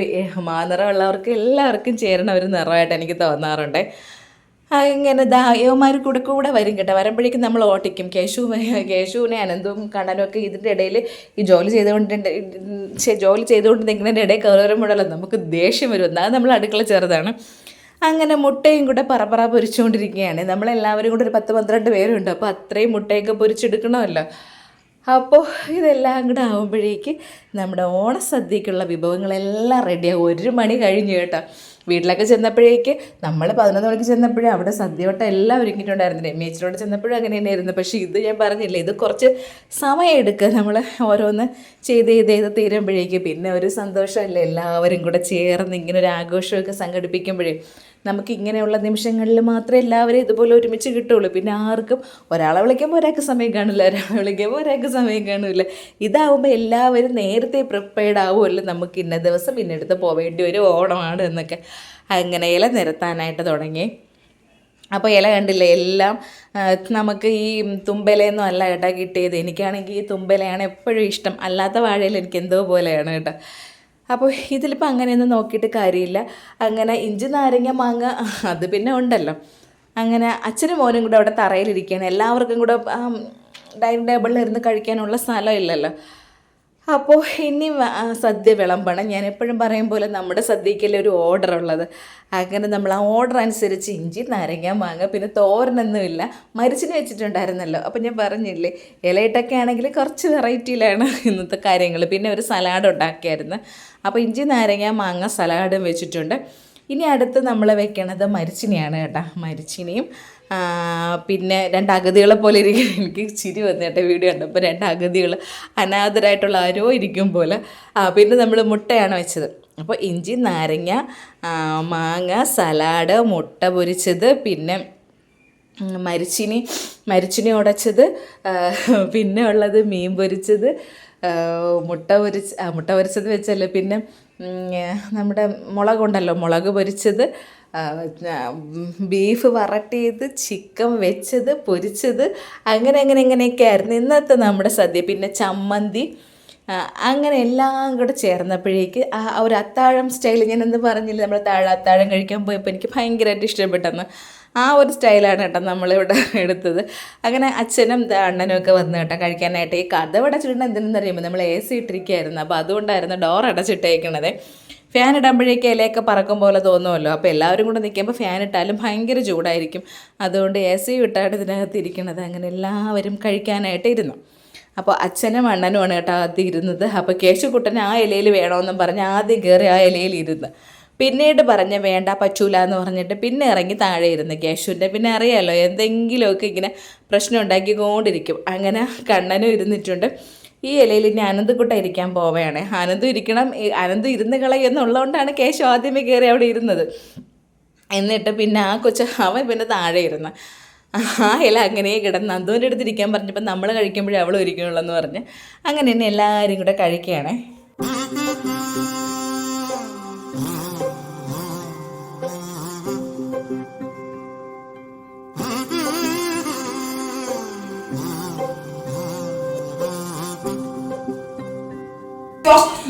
[SPEAKER 1] മാനിറമുള്ളവർക്കും എല്ലാവർക്കും ചേരണ ഒരു നിറമായിട്ട് എനിക്ക് തോന്നാറുണ്ട്. ഇങ്ങനെ ദാ യവന്മാർ കൂടെ കൂടെ വരും കേട്ടോ. വരുമ്പോഴേക്കും നമ്മൾ ഓട്ടിക്കും. കേശു കേശുവിനെ അനന്തും കണ്ണനും ഒക്കെ ഇതിന്റെ ഇടയിൽ ഈ ജോലി ചെയ്തുകൊണ്ട് ജോലി ചെയ്തുകൊണ്ടിരിക്കുന്നതിന്റെ ഇടയിൽ കയറി വരുമ്പോഴല്ലോ നമുക്ക് ദേഷ്യം വരും. എന്നാൽ നമ്മൾ അടുക്കള ചെറുതാണ്. അങ്ങനെ മുട്ടയും കൂടെ പറപ്പറ പൊരിച്ചുകൊണ്ടിരിക്കുകയാണ്. നമ്മളെല്ലാവരും കൂടെ ഒരു പത്ത് പന്ത്രണ്ട് പേരുണ്ട്. അപ്പോൾ അത്രയും മുട്ടയൊക്കെ പൊരിച്ചെടുക്കണമല്ലോ. അപ്പോൾ ഇതെല്ലാം കൂടെ ആകുമ്പോഴേക്ക് നമ്മുടെ ഓണസദ്യക്കുള്ള വിഭവങ്ങളെല്ലാം റെഡിയാകും ഒരു മണി കഴിഞ്ഞു കേട്ടോ. വീട്ടിലൊക്കെ ചെന്നപ്പോഴേക്ക് നമ്മൾ പതിനൊന്ന് മണിക്ക് ചെന്നപ്പോഴേ അവിടെ സദ്യവട്ടം എല്ലാം ഒരുങ്ങിയിട്ടുണ്ടായിരുന്നു രമേച്ചിനോട് ചെന്നപ്പോഴും അങ്ങനെ തന്നെയായിരുന്നു പക്ഷേ ഇത് ഞാൻ പറഞ്ഞില്ലേ ഇത് കുറച്ച് സമയം എടുക്കുക. നമ്മൾ ഓരോന്ന് ചെയ്ത് ചെയ്ത് ചെയ്ത് തീരുമ്പോഴേക്ക് പിന്നെ ഒരു സന്തോഷമല്ലേ? എല്ലാവരും കൂടെ ചേർന്ന് ഇങ്ങനെ ഒരു ആഘോഷമൊക്കെ സംഘടിപ്പിക്കുമ്പോഴേ. നമുക്ക് ഇങ്ങനെയുള്ള നിമിഷങ്ങളിൽ മാത്രമേ എല്ലാവരും ഇതുപോലെ ഒരുമിച്ച് കിട്ടുള്ളൂ പിന്നെ ആർക്കും ഒരാളെ വിളിക്കുമ്പോൾ ഒരാൾക്ക് സമയം കാണില്ല ഒരാളെ വിളിക്കുമ്പോൾ ഒരാൾക്ക് സമയം കാണില്ല ഇതാവുമ്പോൾ എല്ലാവരും നേരത്തെ പ്രിപ്പയർഡ് ആവുമല്ലോ നമുക്ക് ഇന്ന ദിവസം ഇന്നടുത്ത് പോവേണ്ടി ഒരു ഓണമാണ് എന്നൊക്കെ. അങ്ങനെ ഇല നിരത്താനായിട്ട് തുടങ്ങി. അപ്പോൾ ഇല കണ്ടില്ലേ എല്ലാം നമുക്ക് ഈ തുമ്പലയൊന്നും അല്ല കേട്ടോ കിട്ടിയത്. എനിക്കാണെങ്കിൽ ഈ തുമ്പലയാണ് എപ്പോഴും ഇഷ്ടം. അല്ലാത്ത വാഴയിൽ എനിക്ക് എന്തോ പോലെയാണ് കേട്ടോ. അപ്പോൾ ഇതിലിപ്പോൾ അങ്ങനെയൊന്നും നോക്കിയിട്ട് കാര്യമില്ല. അങ്ങനെ ഇഞ്ചി നാരങ്ങ മാങ്ങ അത് പിന്നെ ഉണ്ടല്ലോ. അങ്ങനെ അച്ഛനും മോനും കൂടെ അവിടെ തറയിലിരിക്കുകയാണ്. എല്ലാവർക്കും കൂടെ ഡൈനിങ് ടേബിളിൽ ഇരുന്ന് കഴിക്കാനുള്ള സ്ഥലം ഇല്ലല്ലോ. അപ്പോൾ ഇനി സദ്യ വിളമ്പണം. ഞാൻ എപ്പോഴും പറയും പോലെ നമ്മുടെ സദ്യക്കല്ലേ ഒരു ഓർഡർ ഉള്ളത്. അങ്ങനെ നമ്മൾ ആ ഓർഡർ അനുസരിച്ച് ഇഞ്ചി നാരങ്ങ മാങ്ങ പിന്നെ തോരനൊന്നുമില്ല മരിച്ചിന് വെച്ചിട്ടുണ്ടായിരുന്നല്ലോ. അപ്പോൾ ഞാൻ പറഞ്ഞില്ലേ ഇലയിട്ടൊക്കെ ആണെങ്കിൽ കുറച്ച് വെറൈറ്റിയിലാണ് ഇന്നത്തെ കാര്യങ്ങൾ. പിന്നെ ഒരു സലാഡ് ഉണ്ടാക്കിയായിരുന്നു. അപ്പോൾ ഇഞ്ചി നാരങ്ങ മാങ്ങ സലാഡും വെച്ചിട്ടുണ്ട്. ഇനി അടുത്ത് നമ്മൾ വെക്കണത് മരിച്ചിനിയാണ് കേട്ടോ. മരിച്ചിനിയും പിന്നെ രണ്ട് അഗതികളെ പോലെ ഇരിക്കും. എനിക്ക് ചിരി വന്നു കേട്ടോ വീഡിയോ കണ്ടപ്പോൾ. രണ്ട് അഗതികൾ അനാഥരായിട്ടുള്ള ആരോ ഇരിക്കും പോലെ. പിന്നെ നമ്മൾ മുട്ടയാണ് വെച്ചത്. അപ്പോൾ ഇഞ്ചി നാരങ്ങ മാങ്ങ സലാഡ് മുട്ട പൊരിച്ചത് പിന്നെ മരിച്ചിനി മരിച്ചിനി ഉടച്ചത് പിന്നെ ഉള്ളത് മീൻ പൊരിച്ചത് മുട്ട പൊരിച്ച് മുട്ട പൊരിച്ചത് വെച്ചല്ലേ പിന്നെ നമ്മുടെ മുളകുണ്ടല്ലോ മുളക് പൊരിച്ചത് ബീഫ് വറട്ടിയത് ചിക്കൻ വെച്ചത് പൊരിച്ചത് അങ്ങനെ അങ്ങനെ അങ്ങനെയൊക്കെ ആയിരുന്നു. ഇന്നത്തെ നമ്മുടെ സദ്യ. പിന്നെ ചമ്മന്തി അങ്ങനെ എല്ലാം കൂടെ ചേർന്നപ്പോഴേക്ക് ആ ഒരു അത്താഴം സ്റ്റൈൽ ഞാൻ എന്ന് പറഞ്ഞില്ല നമ്മൾ താഴെ അത്താഴം കഴിക്കാൻ പോയപ്പോൾ എനിക്ക് ഭയങ്കരമായിട്ട് ഇഷ്ടപ്പെട്ടെന്ന്. ആ ഒരു സ്റ്റൈലാണ് കേട്ടോ നമ്മളിവിടെ എടുത്തത്. അങ്ങനെ അച്ഛനും അണ്ണനും ഒക്കെ വന്ന് കേട്ടോ കഴിക്കാനായിട്ട്. ഈ കഥ അടച്ചിട്ടുണ്ട് എന്തിനെന്ന് അറിയുമ്പോൾ നമ്മൾ എ സി ഇട്ടിരിക്കുകയായിരുന്നു. അപ്പോൾ അതുകൊണ്ടായിരുന്നു ഡോർ അടച്ചിട്ടേക്കണത്. ഫാൻ ഇടുമ്പോഴേക്ക് ഇലയൊക്കെ പറക്കും പോലെ തോന്നുമല്ലോ. അപ്പോൾ എല്ലാവരും കൂടെ നിൽക്കുമ്പോൾ ഫാൻ ഇട്ടാലും ഭയങ്കര ചൂടായിരിക്കും. അതുകൊണ്ട് എ സി ഇട്ടാണ് ഇതിനകത്ത് ഇരിക്കണത് അങ്ങനെ എല്ലാവരും കഴിക്കാനായിട്ട് ഇരുന്നു. അപ്പോൾ അച്ഛനും അണ്ണനുമാണ് കേട്ടോ ആദ്യം ഇരുന്നത്. അപ്പോൾ കേശുക്കുട്ടൻ ആ ഇലയിൽ വേണമെന്നും പറഞ്ഞ് ആദ്യം കയറി ആ ഇലയിൽ ഇരുന്ന്. പിന്നീട് പറഞ്ഞ് വേണ്ട പറ്റൂല എന്ന് പറഞ്ഞിട്ട് പിന്നെ ഇറങ്ങി താഴെ ഇരുന്ന് കേശുവിന്റെ പിന്നെ അറിയാമല്ലോ എന്തെങ്കിലുമൊക്കെ ഇങ്ങനെ പ്രശ്നം ഉണ്ടാക്കിക്കൊണ്ടിരിക്കും. അങ്ങനെ കണ്ണനും ഇരുന്നിട്ടുണ്ട്. ഈ ഇലയിൽ ഇനി അനന്തക്കുട്ട ഇരിക്കാൻ പോവുകയാണ്. അനന്തും ഇരിക്കണം. അനന്തും ഇരുന്ന് കളയെന്നുള്ളതുകൊണ്ടാണ് കേശു ആദ്യമേ കയറി അവിടെ ഇരുന്നത്. എന്നിട്ട് പിന്നെ ആ കൊച്ചു അവൻ പിന്നെ താഴെ ഇരുന്ന് ആ ഇല അങ്ങനെ കിടന്ന് നന്ദുവിന്റെ അടുത്ത് ഇരിക്കാൻ പറഞ്ഞപ്പോൾ നമ്മൾ കഴിക്കുമ്പോഴേ അവൾ ഇരിക്കുകയുള്ളൂ എന്ന് പറഞ്ഞ് അങ്ങനെ തന്നെ എല്ലാവരും കൂടെ കഴിക്കുകയാണേ.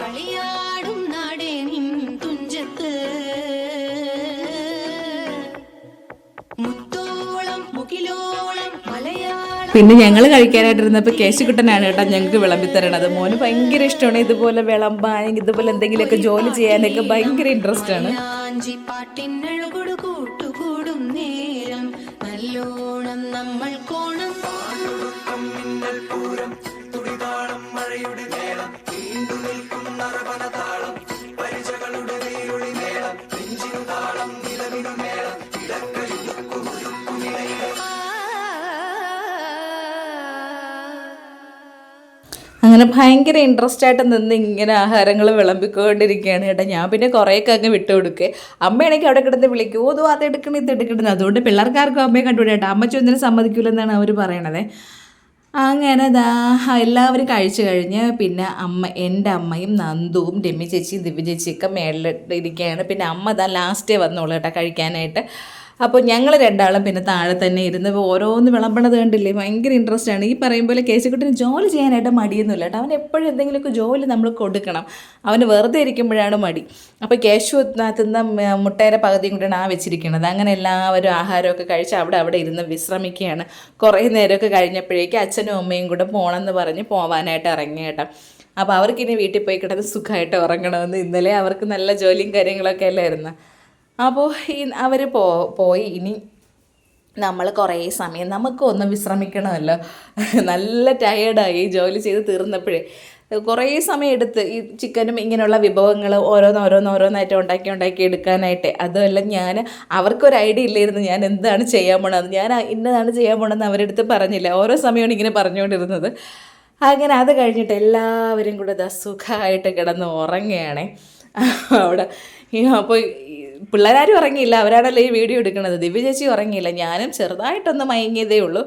[SPEAKER 2] കളിയാടും നാടേ നിൻ തുഞ്ചത്ത്. മുത്തോളം മുകിലോളം മലയാളം.
[SPEAKER 1] പിന്നെ ഞങ്ങൾ കഴിക്കാനായിട്ടിരുന്നപ്പോൾ കേശുക്കുട്ടനാണ് കേട്ടോ ഞങ്ങൾക്ക് വിളമ്പി തരണത്. മോന് ഭയങ്കര ഇഷ്ടമാണ് ഇതുപോലെ വിളമ്പാൻ ഇതുപോലെ എന്തെങ്കിലുമൊക്കെ ജോലി ചെയ്യാനൊക്കെ ഭയങ്കര ഇൻട്രസ്റ്റ് ആണ്. അങ്ങനെ ഭയങ്കര ഇൻട്രസ്റ്റ് ആയിട്ട് നിന്ന് ഇങ്ങനെ ആഹാരങ്ങൾ വിളമ്പിക്കൊണ്ടിരിക്കുകയാണ് കേട്ടോ. ഞാൻ പിന്നെ കുറേയൊക്കെ അങ്ങ് വിട്ടുകൊടുക്കുക അമ്മയാണെങ്കിൽ അവിടെ കിടന്ന് വിളിക്കും ഓതോ അത് എടുക്കണം ഇത് എടുക്കണം. അതുകൊണ്ട് പിള്ളേർക്കാർക്കും അമ്മയെ കണ്ടുപിടി കേട്ടോ. അമ്മച്ചി ഒന്നിനും സമ്മതിക്കില്ലെന്നാണ് അവർ പറയണത്. അങ്ങനെ ദാ എല്ലാവരും കഴിച്ചു കഴിഞ്ഞ് പിന്നെ അമ്മ എന്റെ അമ്മയും നന്ദുവും രമ്യ ചേച്ചിയും ദിവ്യ ചേച്ചിയൊക്കെ ഇരിക്കുകയാണ്. പിന്നെ അമ്മ ദാ ലാസ്റ്റേ വന്നോളൂ കേട്ടോ കഴിക്കാനായിട്ട്. അപ്പോൾ ഞങ്ങൾ രണ്ടാളും പിന്നെ താഴെ തന്നെ ഇരുന്ന് ഓരോന്ന് വിളമ്പണത് കണ്ടില്ലേ? ഭയങ്കര ഇൻട്രസ്റ്റ് ആണ്. ഈ പറയും പോലെ കേസിക്കുട്ടിന് ജോലി ചെയ്യാനായിട്ട് മടിയൊന്നുമില്ല കേട്ടോ. അവൻ എപ്പോഴും എന്തെങ്കിലുമൊക്കെ ജോലി നമ്മൾ കൊടുക്കണം. അവന് വെറുതെ ഇരിക്കുമ്പോഴാണ് മടി. അപ്പോൾ കേശു തിന്ന മുട്ടയുടെ പകുതിയും കൂടെയാണ് ആ വെച്ചിരിക്കുന്നത്. അങ്ങനെ എല്ലാവരും ആഹാരമൊക്കെ കഴിച്ച് അവിടെ അവിടെ ഇരുന്ന് വിശ്രമിക്കുകയാണ്. കുറേ നേരമൊക്കെ കഴിഞ്ഞപ്പോഴേക്കും അച്ഛനും അമ്മയും കൂടെ പോകണമെന്ന് പറഞ്ഞ് പോവാനായിട്ട് ഇറങ്ങി കേട്ടോ. അപ്പോൾ അവർക്കിനി വീട്ടിൽ പോയി കിടന്ന് സുഖമായിട്ട് ഉറങ്ങണമെന്ന് ഇന്നലെ അവർക്ക് നല്ല ജോലിയും കാര്യങ്ങളൊക്കെ അല്ലായിരുന്നു? അപ്പോൾ അവർ പോയി. ഇനി നമ്മൾ കുറേ സമയം നമുക്കൊന്ന് വിശ്രമിക്കണമല്ലോ. നല്ല ടയേർഡായി ജോലി ചെയ്ത് തീർന്നപ്പോഴേ. കുറേ സമയം എടുത്ത് ഈ ചിക്കനും ഇങ്ങനെയുള്ള വിഭവങ്ങൾ ഓരോന്നോരോന്നോരോന്നായിട്ട് ഓരോന്ന് ഉണ്ടാക്കി ഉണ്ടാക്കി എടുക്കാനായിട്ട്. അതുമല്ല ഞാൻ അവർക്കൊരു ഐഡിയ ഇല്ലായിരുന്നു ഞാൻ എന്താണ് ചെയ്യാൻ പോണത് ഞാൻ ഇന്നതാണ് ചെയ്യാൻ പോണതെന്ന് അവരെടുത്ത് പറഞ്ഞില്ല. ഓരോ സമയമാണ് ഇങ്ങനെ പറഞ്ഞുകൊണ്ടിരുന്നത്. അങ്ങനെ അത് കഴിഞ്ഞിട്ട് എല്ലാവരും കൂടെ ദസുഖമായിട്ട് സുഖമായിട്ട് കിടന്ന് ഉറങ്ങുകയാണേ. അവിടെ അപ്പോൾ പിള്ളേരാരും ഉറങ്ങിയില്ല. അവരാണല്ലോ ഈ വീഡിയോ എടുക്കുന്നത്. ദിവ്യ ചേച്ചി ഉറങ്ങിയില്ല. ഞാനും ചെറുതായിട്ടൊന്ന് മയങ്ങിയതേ ഉള്ളൂ.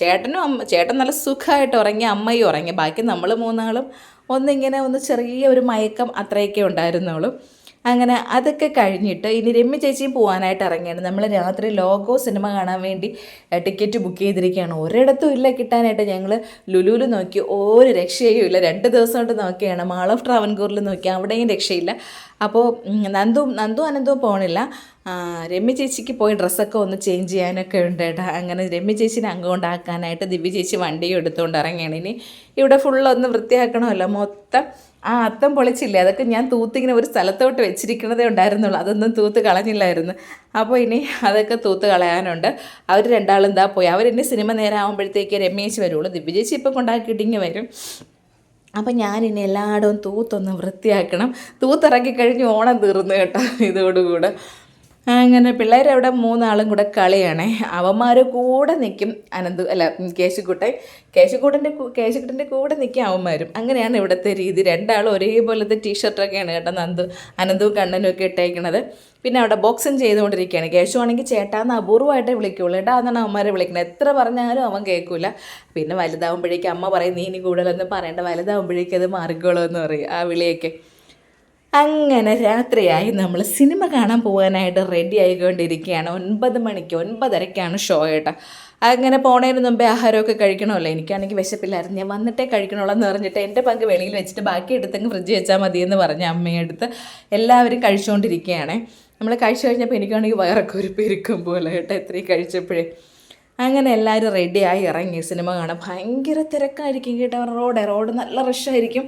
[SPEAKER 1] ചേട്ടനും അമ്മ ചേട്ടൻ നല്ല സുഖമായിട്ട് ഉറങ്ങി അമ്മയും ഉറങ്ങി. ബാക്കി നമ്മൾ മൂന്നാളും ഒന്നിങ്ങനെ ഒന്ന് ചെറിയ ഒരു മയക്കം അത്രയൊക്കെ ഉണ്ടായിരുന്നുള്ളൂ. അങ്ങനെ അതൊക്കെ കഴിഞ്ഞിട്ട് ഇനി രമ്യ ചേച്ചിയും പോകാനായിട്ട് ഇറങ്ങിയാണ്. നമ്മൾ രാത്രി ലോഗോ സിനിമ കാണാൻ വേണ്ടി ടിക്കറ്റ് ബുക്ക് ചെയ്തിരിക്കുകയാണ്. ഒരിടത്തും ഇല്ല കിട്ടാനായിട്ട് ഞങ്ങൾ ലുലുവിൽ നോക്കി. ഒരു രക്ഷയും ഇല്ല. രണ്ട് ദിവസം കൊണ്ട് നോക്കിയാണ്. മാൾ ഓഫ് ട്രാവൻകൂറിൽ നോക്കി. അവിടെയും രക്ഷയില്ല. അപ്പോൾ നന്ദു നന്ദു അനന്തവും പോകണില്ല രമ്യ ചേച്ചിക്ക് പോയി ഡ്രസ്സൊക്കെ ഒന്ന് ചേഞ്ച് ചെയ്യാനൊക്കെ ഉണ്ട് കേട്ടോ. അങ്ങനെ രമ്യ ചേച്ചിനെ കൊണ്ടാക്കാനായിട്ട് ദിവ്യ ചേച്ചി വണ്ടിയും എടുത്തുകൊണ്ട് ഇറങ്ങിയാണ് ഇനി. ഇവിടെ ഫുള്ളൊന്ന് വൃത്തിയാക്കണമല്ലോ. മൊത്തം ആ അത്തം പൊളിച്ചില്ലേ? അതൊക്കെ ഞാൻ തൂത്തിങ്ങനെ ഒരു സ്ഥലത്തോട്ട് വെച്ചിരിക്കണതേ ഉണ്ടായിരുന്നുള്ളൂ. അതൊന്നും തൂത്ത് കളഞ്ഞില്ലായിരുന്നു. അപ്പോൾ ഇനി അതൊക്കെ തൂത്ത് കളയാനുണ്ട്. അവർ രണ്ടാളും എന്താ പോയി. അവരിനി സിനിമ നേരം ചേച്ചി വരുള്ളൂ. ദിവ്യ ചേച്ചി ഇപ്പം കൊണ്ടാക്കിയിട്ടിങ്ങ് വരും. അപ്പം ഞാനിനി എല്ലായിടവും തൂത്തൊന്ന് വൃത്തിയാക്കണം. തൂത്തിറക്കി കഴിഞ്ഞ് ഓണം തീർന്നു കേട്ടോ ഇതോടുകൂടെ. അങ്ങനെ പിള്ളേരവിടെ മൂന്നാളും കൂടെ കളിയാണേ. അവന്മാർ കൂടെ നിൽക്കും അനന്ത് അല്ല കേശുക്കുട്ടൻ. കേശുക്കുട്ടന്റെ കേശുക്കുട്ടന്റെ കൂടെ നിൽക്കും അവന്മാരും. അങ്ങനെയാണ് ഇവിടുത്തെ രീതി. രണ്ടാളും ഒരേപോലത്തെ ടീഷർട്ടൊക്കെയാണ് കേട്ടോ നന്ദു അനന്തവും കണ്ണനും ഒക്കെ ഇട്ടേക്കണത്. പിന്നെ അവിടെ ബോക്സിങ് ചെയ്തുകൊണ്ടിരിക്കുകയാണ്. കേശു ആണെങ്കിൽ ചേട്ടാന്ന് അപൂർവമായിട്ടേ വിളിക്കുള്ളൂ. ഏട്ടാ എന്നാണ് അമ്മമാരെ വിളിക്കുന്നത്. എത്ര പറഞ്ഞാലും അവൻ കേൾക്കില്ല പിന്നെ വലുതാവുമ്പോഴേക്കും അമ്മ പറയും നീ ഇനി കൂടുതലൊന്നും പറയേണ്ട. വലുതാവുമ്പോഴേക്കും അത് മാറിക്കോളൂ എന്ന് പറയും ആ വിളിയൊക്കെ. അങ്ങനെ രാത്രിയായി. നമ്മൾ സിനിമ കാണാൻ പോകാനായിട്ട് റെഡി ആയിക്കൊണ്ടിരിക്കുകയാണ്. ഒൻപത് മണിക്ക് ഒൻപതരയ്ക്കാണ് ഷോ കേട്ടോ. അങ്ങനെ പോണതിന് മുമ്പേ ആഹാരമൊക്കെ കഴിക്കണമല്ലോ. എനിക്കാണെങ്കിൽ വിശപ്പില്ലായിരുന്നു. ഞാൻ വന്നിട്ടേ കഴിക്കണമല്ലോ എന്ന് പറഞ്ഞിട്ട് എന്റെ പങ്ക് വെളിയിൽ വെച്ചിട്ട് ബാക്കി എടുത്തെങ്കിൽ ഫ്രിഡ്ജ് വെച്ചാൽ മതിയെന്ന് പറഞ്ഞ അമ്മയെടുത്ത് എല്ലാവരും കഴിച്ചുകൊണ്ടിരിക്കുകയാണ്. നമ്മൾ കഴിച്ചു കഴിഞ്ഞപ്പോൾ എനിക്കാണെങ്കിൽ വയറൊക്കെ ഒരു പെരുക്കും പോലെ കേട്ടോ എത്രയും കഴിച്ചപ്പോഴേ. അങ്ങനെ എല്ലാവരും റെഡിയായി ഇറങ്ങി. സിനിമ കാണാൻ ഭയങ്കര തിരക്കായിരിക്കും കേട്ടോ. റോഡ് റോഡ് നല്ല റഷായിരിക്കും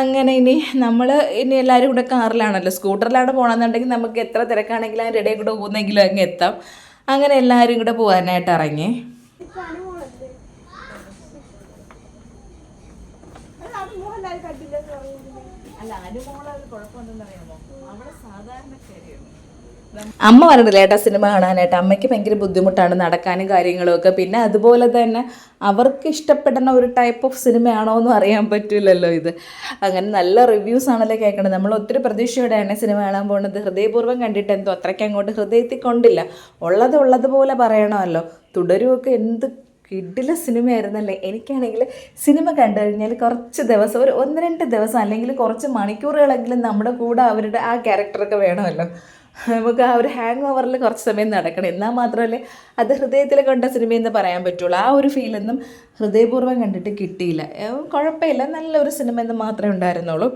[SPEAKER 1] അങ്ങനെ ഇനി നമ്മൾ ഇനി എല്ലാവരും കൂടെ കാറിലാണല്ലോ. സ്കൂട്ടറിലാണ് പോകണമെന്നുണ്ടെങ്കിൽ നമുക്ക് എത്ര തിരക്കാണെങ്കിലും ഇടയിൽ കൂടെ പോകുന്നെങ്കിലും അങ്ങ് എത്താം. അങ്ങനെ എല്ലാവരും കൂടെ പോകാനായിട്ട് ഇറങ്ങി. അമ്മ പറഞ്ഞില്ല ഏട്ടാ സിനിമ കാണാനായിട്ട്? അമ്മയ്ക്ക് ഭയങ്കര ബുദ്ധിമുട്ടാണ് നടക്കാനും കാര്യങ്ങളും ഒക്കെ. പിന്നെ അതുപോലെ തന്നെ അവർക്ക് ഇഷ്ടപ്പെടുന്ന ഒരു ടൈപ്പ് ഓഫ് സിനിമയാണോ എന്നും അറിയാൻ പറ്റില്ലല്ലോ ഇത്. അങ്ങനെ നല്ല റിവ്യൂസ് ആണല്ലോ കേൾക്കണത്. നമ്മൾ ഒത്തിരി പ്രതീക്ഷയോടെയാണ് സിനിമ കാണാൻ പോകുന്നത്. ഹൃദയപൂർവം കണ്ടിട്ട് എന്തോ അത്രയ്ക്ക് അങ്ങോട്ട് ഹൃദയത്തിൽ കൊണ്ടില്ല. ഉള്ളത് ഉള്ളതുപോലെ പറയണമല്ലോ. തുടരുമൊക്കെ എന്ത് കിഡില സിനിമയായിരുന്നല്ലേ. എനിക്കാണെങ്കിൽ സിനിമ കണ്ടു കഴിഞ്ഞാൽ കുറച്ച് ദിവസം ഒരു ഒന്ന് രണ്ട് ദിവസം അല്ലെങ്കിൽ കുറച്ച് മണിക്കൂറുകളെങ്കിലും നമ്മുടെ കൂടെ അവരുടെ ആ ക്യാരക്ടറൊക്കെ വേണമല്ലോ. നമുക്ക് ആ ഒരു ഹാങ് ഓവറിൽ കുറച്ച് സമയം നടക്കണം. എന്നാൽ മാത്രമല്ലേ അത് ഹൃദയത്തിൽ കണ്ട സിനിമയെന്ന് പറയാൻ പറ്റുള്ളൂ. ആ ഒരു ഫീലൊന്നും ഹൃദയപൂർവം കണ്ടിട്ട് കിട്ടിയില്ല. കുഴപ്പമില്ല. നല്ലൊരു സിനിമ എന്ന് മാത്രമേ ഉണ്ടായിരുന്നുള്ളൂ.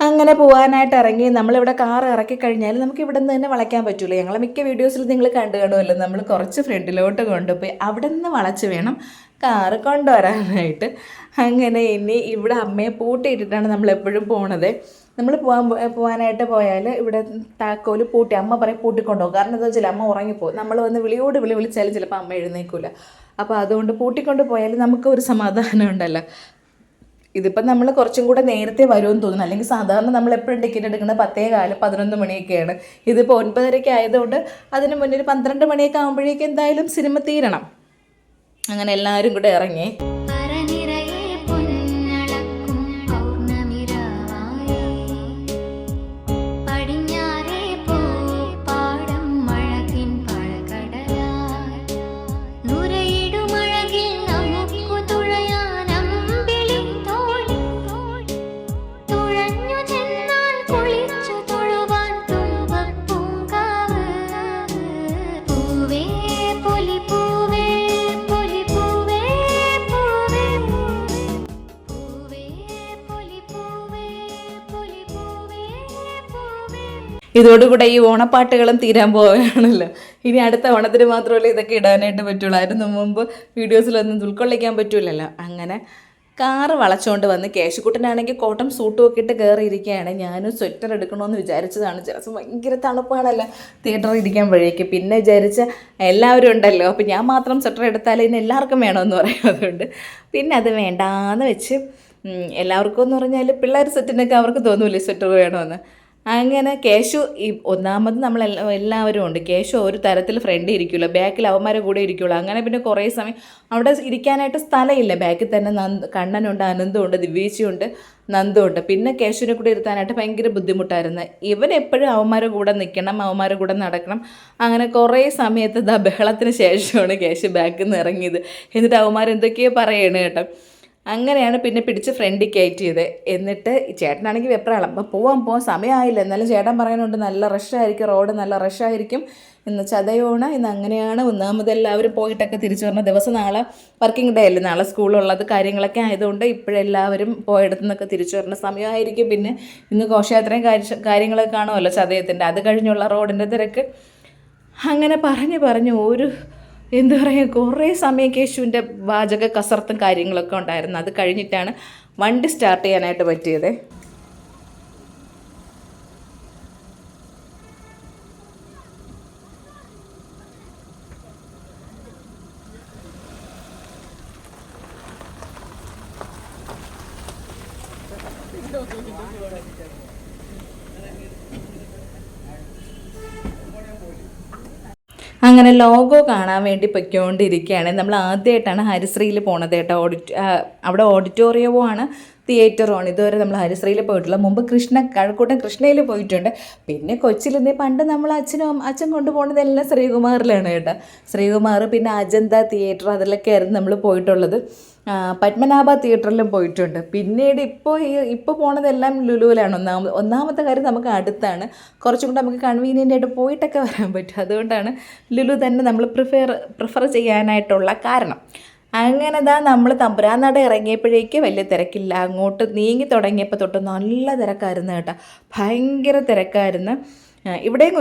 [SPEAKER 1] അങ്ങനെ പോകാനായിട്ട് ഇറങ്ങി നമ്മളിവിടെ കാർ ഇറക്കി കഴിഞ്ഞാൽ നമുക്ക് ഇവിടെ നിന്ന് തന്നെ വളയ്ക്കാൻ പറ്റില്ല ഞങ്ങളെ മിക്ക വീഡിയോസിൽ നിങ്ങൾ കണ്ടു കാണുമല്ലോ. നമ്മൾ കുറച്ച് ഫ്രണ്ടിലോട്ട് കൊണ്ടുപോയി അവിടെ നിന്ന് വളച്ച് വേണം കാറ് കൊണ്ടുവരാനായിട്ട്. അങ്ങനെ ഇനി ഇവിടെ അമ്മയെ പൂട്ടിയിട്ടിട്ടാണ് നമ്മൾ എപ്പോഴും പോണത് നമ്മൾ പോകാൻ പോകാനായിട്ട് പോയാൽ ഇവിടെ താക്കോൽ പൂട്ടി അമ്മ പറയും പൂട്ടിക്കൊണ്ടുപോകും കാരണം എന്താ വെച്ചാൽ അമ്മ ഉറങ്ങിപ്പോകും നമ്മൾ വന്ന് വിളിയോട് വിളി വിളിച്ചാലും ചിലപ്പോൾ അമ്മ എഴുന്നേക്കില്ല അപ്പോൾ അതുകൊണ്ട് പൂട്ടിക്കൊണ്ട് പോയാൽ നമുക്ക് ഒരു സമാധാനം ഉണ്ടല്ലോ. ഇതിപ്പം നമ്മൾ കുറച്ചും കൂടെ നേരത്തെ വരുമെന്ന് തോന്നുന്നു. അല്ലെങ്കിൽ സാധാരണ നമ്മൾ എപ്പോഴും ടിക്കറ്റ് എടുക്കുന്നത് പത്തേ കാലം പതിനൊന്ന് മണിയൊക്കെയാണ്. ഇതിപ്പോൾ ഒൻപതരയ്ക്ക് ആയതുകൊണ്ട് അതിന് മുന്നേ ഒരു പന്ത്രണ്ട് മണിയൊക്കെ ആകുമ്പോഴേക്കും എന്തായാലും സിനിമ തീരണം. അങ്ങനെ എല്ലാവരും കൂടെ ഇറങ്ങി. ഇതോടുകൂടെ ഈ ഓണപ്പാട്ടുകളും തീരാൻ പോവുകയാണല്ലോ. ഇനി അടുത്ത ഓണത്തിന് മാത്രമല്ലേ ഇതൊക്കെ ഇടാനായിട്ട് പറ്റുള്ളൂ. അതിന് മുമ്പ് വീഡിയോസിലൊന്നും ഉൾക്കൊള്ളിക്കാൻ പറ്റൂലല്ലോ. അങ്ങനെ കാറ് വളച്ചുകൊണ്ട് വന്ന് കേശുക്കുട്ടനാണെങ്കിൽ കോട്ടം സൂട്ടും ഒക്കെ ഇട്ട് കയറിയിരിക്കുകയാണ് ഞാനും സ്വെറ്റർ എടുക്കണമെന്ന് വിചാരിച്ചതാണ്. ചില ദിവസം ഭയങ്കര തണുപ്പാണല്ലോ തിയേറ്ററിൽ ഇരിക്കുമ്പോഴേക്ക്. പിന്നെ വിചാരിച്ച എല്ലാവരും ഉണ്ടല്ലോ. അപ്പം ഞാൻ മാത്രം സ്വെറ്റർ എടുത്താൽ ഇനി എല്ലാവർക്കും വേണമെന്ന് പറയുന്നതുകൊണ്ട്. പിന്നെ അത് വേണ്ടാന്ന് വെച്ച് എല്ലാവർക്കും എന്ന് പറഞ്ഞാൽ പിള്ളേർ സെറ്റിനൊക്കെ അവർക്ക് തോന്നൂലേ സ്വെറ്റർ വേണമെന്ന് അങ്ങനെ കേശു ഈ ഒന്നാമത് നമ്മൾ എല്ലാവരും ഉണ്ട്. കേശു ഒരു തരത്തിൽ ഫ്രണ്ട് ഇരിക്കുമല്ലോ ബാക്കിൽ അവന്മാരെ കൂടെ ഇരിക്കുള്ളൂ. അങ്ങനെ പിന്നെ കുറേ സമയം അവിടെ ഇരിക്കാനായിട്ട് സ്ഥലമില്ല. ബാക്കിൽ തന്നെ നന്ദ് കണ്ണനുണ്ട് അനന്തമുണ്ട് ദിവ്യേച്ചിയുണ്ട് നന്ദുണ്ട്. പിന്നെ കേശുവിനെ കൂടെ ഇരുത്താനായിട്ട് ഭയങ്കര ബുദ്ധിമുട്ടായിരുന്നു. ഇവൻ എപ്പോഴും അവന്മാരെ കൂടെ നിൽക്കണം അവന്മാരെ കൂടെ നടക്കണം. അങ്ങനെ കുറേ സമയത്ത് ദാ ബഹളത്തിന് ശേഷമാണ് കേശു ബാക്കിൽ നിന്ന് ഇറങ്ങിയത്. എന്നിട്ട് അവന്മാരെന്തൊക്കെയോ പറയണ കേട്ടോ. അങ്ങനെയാണ് പിന്നെ പിടിച്ച് ഫ്രണ്ടിൽ കയറ്റിയത്. എന്നിട്ട് ചേട്ടനാണെങ്കിൽ വെപ്രാളം. അപ്പോൾ പോവാൻ പോവാൻ സമയമായില്ല. എന്നാലും ചേട്ടൻ പറയുന്നുണ്ട് നല്ല റഷായിരിക്കും റോഡ് നല്ല റഷായിരിക്കും ഇന്ന് ചതയോണ ഇന്ന് അങ്ങനെയാണ്. ഒന്നാമത് എല്ലാവരും പോയിട്ടൊക്കെ തിരിച്ചു വരുന്ന ദിവസം നാളെ വർക്കിംഗ് ഡേ അല്ലേ? നാളെ സ്കൂളുള്ളത് കാര്യങ്ങളൊക്കെ ആയതുകൊണ്ട് ഇപ്പോഴെല്ലാവരും പോയിടത്തു നിന്നൊക്കെ തിരിച്ചു വരുന്ന സമയമായിരിക്കും പിന്നെ. ഇന്ന് ഘോഷയാത്രയും കാര്യ കാര്യങ്ങളൊക്കെ കാണുമല്ലോ ചതയത്തിന്റെ അത് കഴിഞ്ഞുള്ള റോഡിന്റെ തിരക്ക്. അങ്ങനെ പറഞ്ഞു പറഞ്ഞു ഒരു എന്താ പറയുക കുറേ സമയം കേശുവിന്റെ വാചക കസർത്തും കാര്യങ്ങളൊക്കെ ഉണ്ടായിരുന്നു. അത് കഴിഞ്ഞിട്ടാണ് വണ്ടി സ്റ്റാർട്ട് ചെയ്യാനായിട്ട് പറ്റിയത്. അങ്ങനെ ലോഗോ കാണാൻ വേണ്ടി പൊയ്ക്കൊണ്ടിരിക്കുകയാണ്. നമ്മൾ ആദ്യമായിട്ടാണ് ഹരിശ്രീയിൽ പോണത് കേട്ടോ. ഓഡിറ്റ് അവിടെ ഓഡിറ്റോറിയവും ആണ് തിയേറ്ററുമാണ് ഇതുവരെ നമ്മൾ ഹരിശ്രീയിൽ പോയിട്ടില്ല മുമ്പ് കൃഷ്ണ കഴക്കൂട്ടം കൃഷ്ണയിൽ പോയിട്ടുണ്ട്. പിന്നെ കൊച്ചിയിൽ നിന്ന് പണ്ട് നമ്മൾ അച്ഛനും അച്ഛൻ കൊണ്ടുപോകുന്നതെല്ലാം ശ്രീകുമാറിലാണ് കേട്ടോ. ശ്രീകുമാർ പിന്നെ അജന്ത തിയേറ്റർ അതിലൊക്കെ ആയിരുന്നു നമ്മൾ പോയിട്ടുള്ളത്. പത്മനാഭ തിയേറ്ററിലും പോയിട്ടുണ്ട്. പിന്നീട് ഇപ്പോൾ ഈ ഇപ്പോൾ പോണതെല്ലാം ലുലുവിലാണ്. ഒന്നാമത് ഒന്നാമത്തെ കാര്യം നമുക്ക് അടുത്താണ്. കുറച്ചും കൂടെ നമുക്ക് കൺവീനിയന്റ് ആയിട്ട് പോയിട്ടൊക്കെ വരാൻ പറ്റും. അതുകൊണ്ടാണ് ലുലു തന്നെ നമ്മൾ പ്രിഫർ പ്രിഫർ ചെയ്യാനായിട്ടുള്ള കാരണം. അങ്ങനെ ദാ നമ്മൾ തമ്പുരാനട ഇറങ്ങിയപ്പോഴേക്ക് വലിയ തിരക്കില്ല. അങ്ങോട്ട് നീങ്ങി തുടങ്ങിയപ്പോൾ തൊട്ട് നല്ല തിരക്കായിരുന്നു കേട്ടോ. ഭയങ്കര തിരക്കായിരുന്നു. ആ,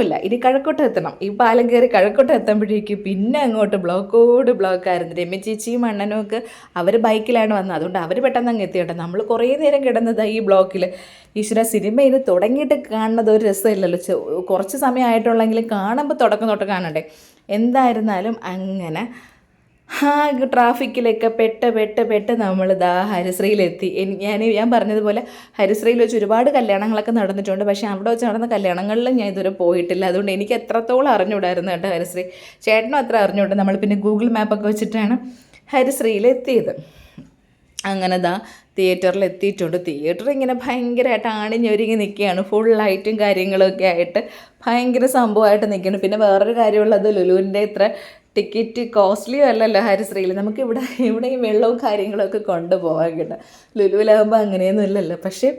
[SPEAKER 1] ഇല്ല ഇനി കഴക്കൂട്ടം എത്തണം. ഈ പാലം കയറി കഴക്കൂട്ടം എത്തുമ്പോഴേക്കും പിന്നെ അങ്ങോട്ട് ബ്ലോക്കോട് ബ്ലോക്കായിരുന്നു. രമ്യ ചേച്ചിയും അണ്ണനും ഒക്കെ അവർ ബൈക്കിലാണ് വന്നത്. അതുകൊണ്ട് അവർ പെട്ടെന്ന് അങ്ങ് എത്തിയോട്ടെ. നമ്മൾ കുറേ നേരം കിടന്നത് ഈ ബ്ലോക്കിൽ ഈശ്വര സിനിമ ഇത് തുടങ്ങിയിട്ട് കാണുന്നത് ഒരു രസമില്ലല്ലോ. കുറച്ച് സമയമായിട്ടുള്ളെങ്കിലും കാണുമ്പോൾ തുടക്കം തൊട്ട് കാണണ്ടേ? എന്തായിരുന്നാലും അങ്ങനെ ആ ട്രാഫിക്കിലൊക്കെ പെട്ട പെട്ട പെട്ട നമ്മൾ ദാ ഹരിശ്രീയിലെത്തി ഞാൻ ഞാൻ പറഞ്ഞതുപോലെ ഹരിശ്രീയിൽ വെച്ച് ഒരുപാട് കല്യാണങ്ങളൊക്കെ നടന്നിട്ടുണ്ട്. പക്ഷേ അവിടെ വെച്ച് നടന്ന കല്യാണങ്ങളിലും ഞാൻ ഇതുവരെ പോയിട്ടില്ല. അതുകൊണ്ട് എനിക്ക് എത്രത്തോളം അറിഞ്ഞുകൂടായിരുന്നു കേട്ടോ ഹരിശ്രീ. ചേട്ടനും അത്ര അറിഞ്ഞുകൂടാ നമ്മൾ പിന്നെ ഗൂഗിൾ മാപ്പൊക്കെ വെച്ചിട്ടാണ് ഹരിശ്രീയിൽ എത്തിയത് അങ്ങനെ ദാ തിയേറ്ററിൽ എത്തിയിട്ടുണ്ട് തിയേറ്റർ ഇങ്ങനെ ഭയങ്കരമായിട്ട് ആണിഞ്ഞൊരുങ്ങി നിൽക്കുകയാണ്. ഫുൾ ലൈറ്റും കാര്യങ്ങളൊക്കെ ആയിട്ട് ഭയങ്കര സംഭവമായിട്ട് നിൽക്കുന്നു പിന്നെ വേറൊരു കാര്യമുള്ളത് ലുലുവിന്റെ ഇത്ര ടിക്കറ്റ് കോസ്റ്റ്ലിയും അല്ലല്ലോ ഹരിശ്രീയിൽ നമുക്ക് ഇവിടെ ഇവിടെ ഈ വെള്ളവും കാര്യങ്ങളൊക്കെ കൊണ്ടുപോകാൻ കേട്ടോ. ലുലുവിലാകുമ്പോൾ അങ്ങനെയൊന്നും ഇല്ലല്ലോ. പക്ഷേ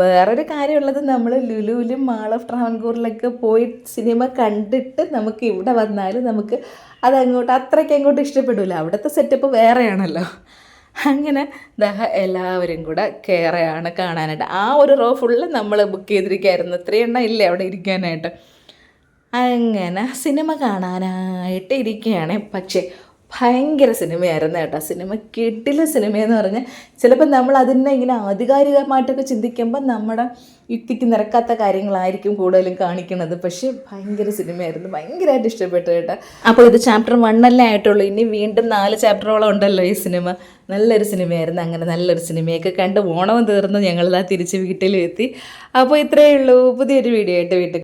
[SPEAKER 1] വേറൊരു കാര്യമുള്ളത് നമ്മൾ ലുലുവിലും മാൾ ഓഫ് ട്രാവൻകൂറിലൊക്കെ പോയി സിനിമ കണ്ടിട്ട് നമുക്ക് ഇവിടെ വന്നാൽ നമുക്ക് അതങ്ങോട്ട് അത്രയ്ക്ക് അങ്ങോട്ട് ഇഷ്ടപ്പെടില്ല അവിടുത്തെ സെറ്റപ്പ് വേറെയാണല്ലോ. അങ്ങനെ ദഹ എല്ലാവരും കൂടെ കയറുകയാണ് കാണാനായിട്ട്. ആ ഒരു റോ ഫുള്ള് നമ്മൾ ബുക്ക് ചെയ്തിരിക്കുകയായിരുന്നു ഇത്രയെണ്ണം ഇല്ലേ അവിടെ ഇരിക്കാനായിട്ട്? അങ്ങനെ സിനിമ കാണാനായിട്ട് ഇരിക്കുകയാണ്. പക്ഷേ ഭയങ്കര സിനിമയായിരുന്നു കേട്ടോ. സിനിമ കിട്ടില്ല സിനിമയെന്ന് പറഞ്ഞാൽ ചിലപ്പോൾ നമ്മൾ അതിനെ ഇങ്ങനെ ആധികാരികമായിട്ടൊക്കെ ചിന്തിക്കുമ്പോൾ നമ്മുടെ യുക്തിക്ക് നിരക്കാത്ത കാര്യങ്ങളായിരിക്കും കൂടുതലും കാണിക്കുന്നത്. പക്ഷേ ഭയങ്കര സിനിമയായിരുന്നു. ഭയങ്കരമായിട്ട് ഇഷ്ടപ്പെട്ടു കേട്ടോ. അപ്പോൾ ഇത് ചാപ്റ്റർ വണ്ണല്ലേ ആയിട്ടുള്ളൂ. ഇനി വീണ്ടും നാല് ചാപ്റ്ററോളം ഉണ്ടല്ലോ ഈ സിനിമ. നല്ലൊരു സിനിമയായിരുന്നു. അങ്ങനെ നല്ലൊരു സിനിമയൊക്കെ കണ്ട് ഓണവും തീർന്ന് ഞങ്ങളിതാ തിരിച്ച് വീട്ടിലെത്തി. അപ്പോൾ ഇത്രയേ ഉള്ളൂ. പുതിയൊരു വീഡിയോ ആയിട്ട് വീട്ടിൽ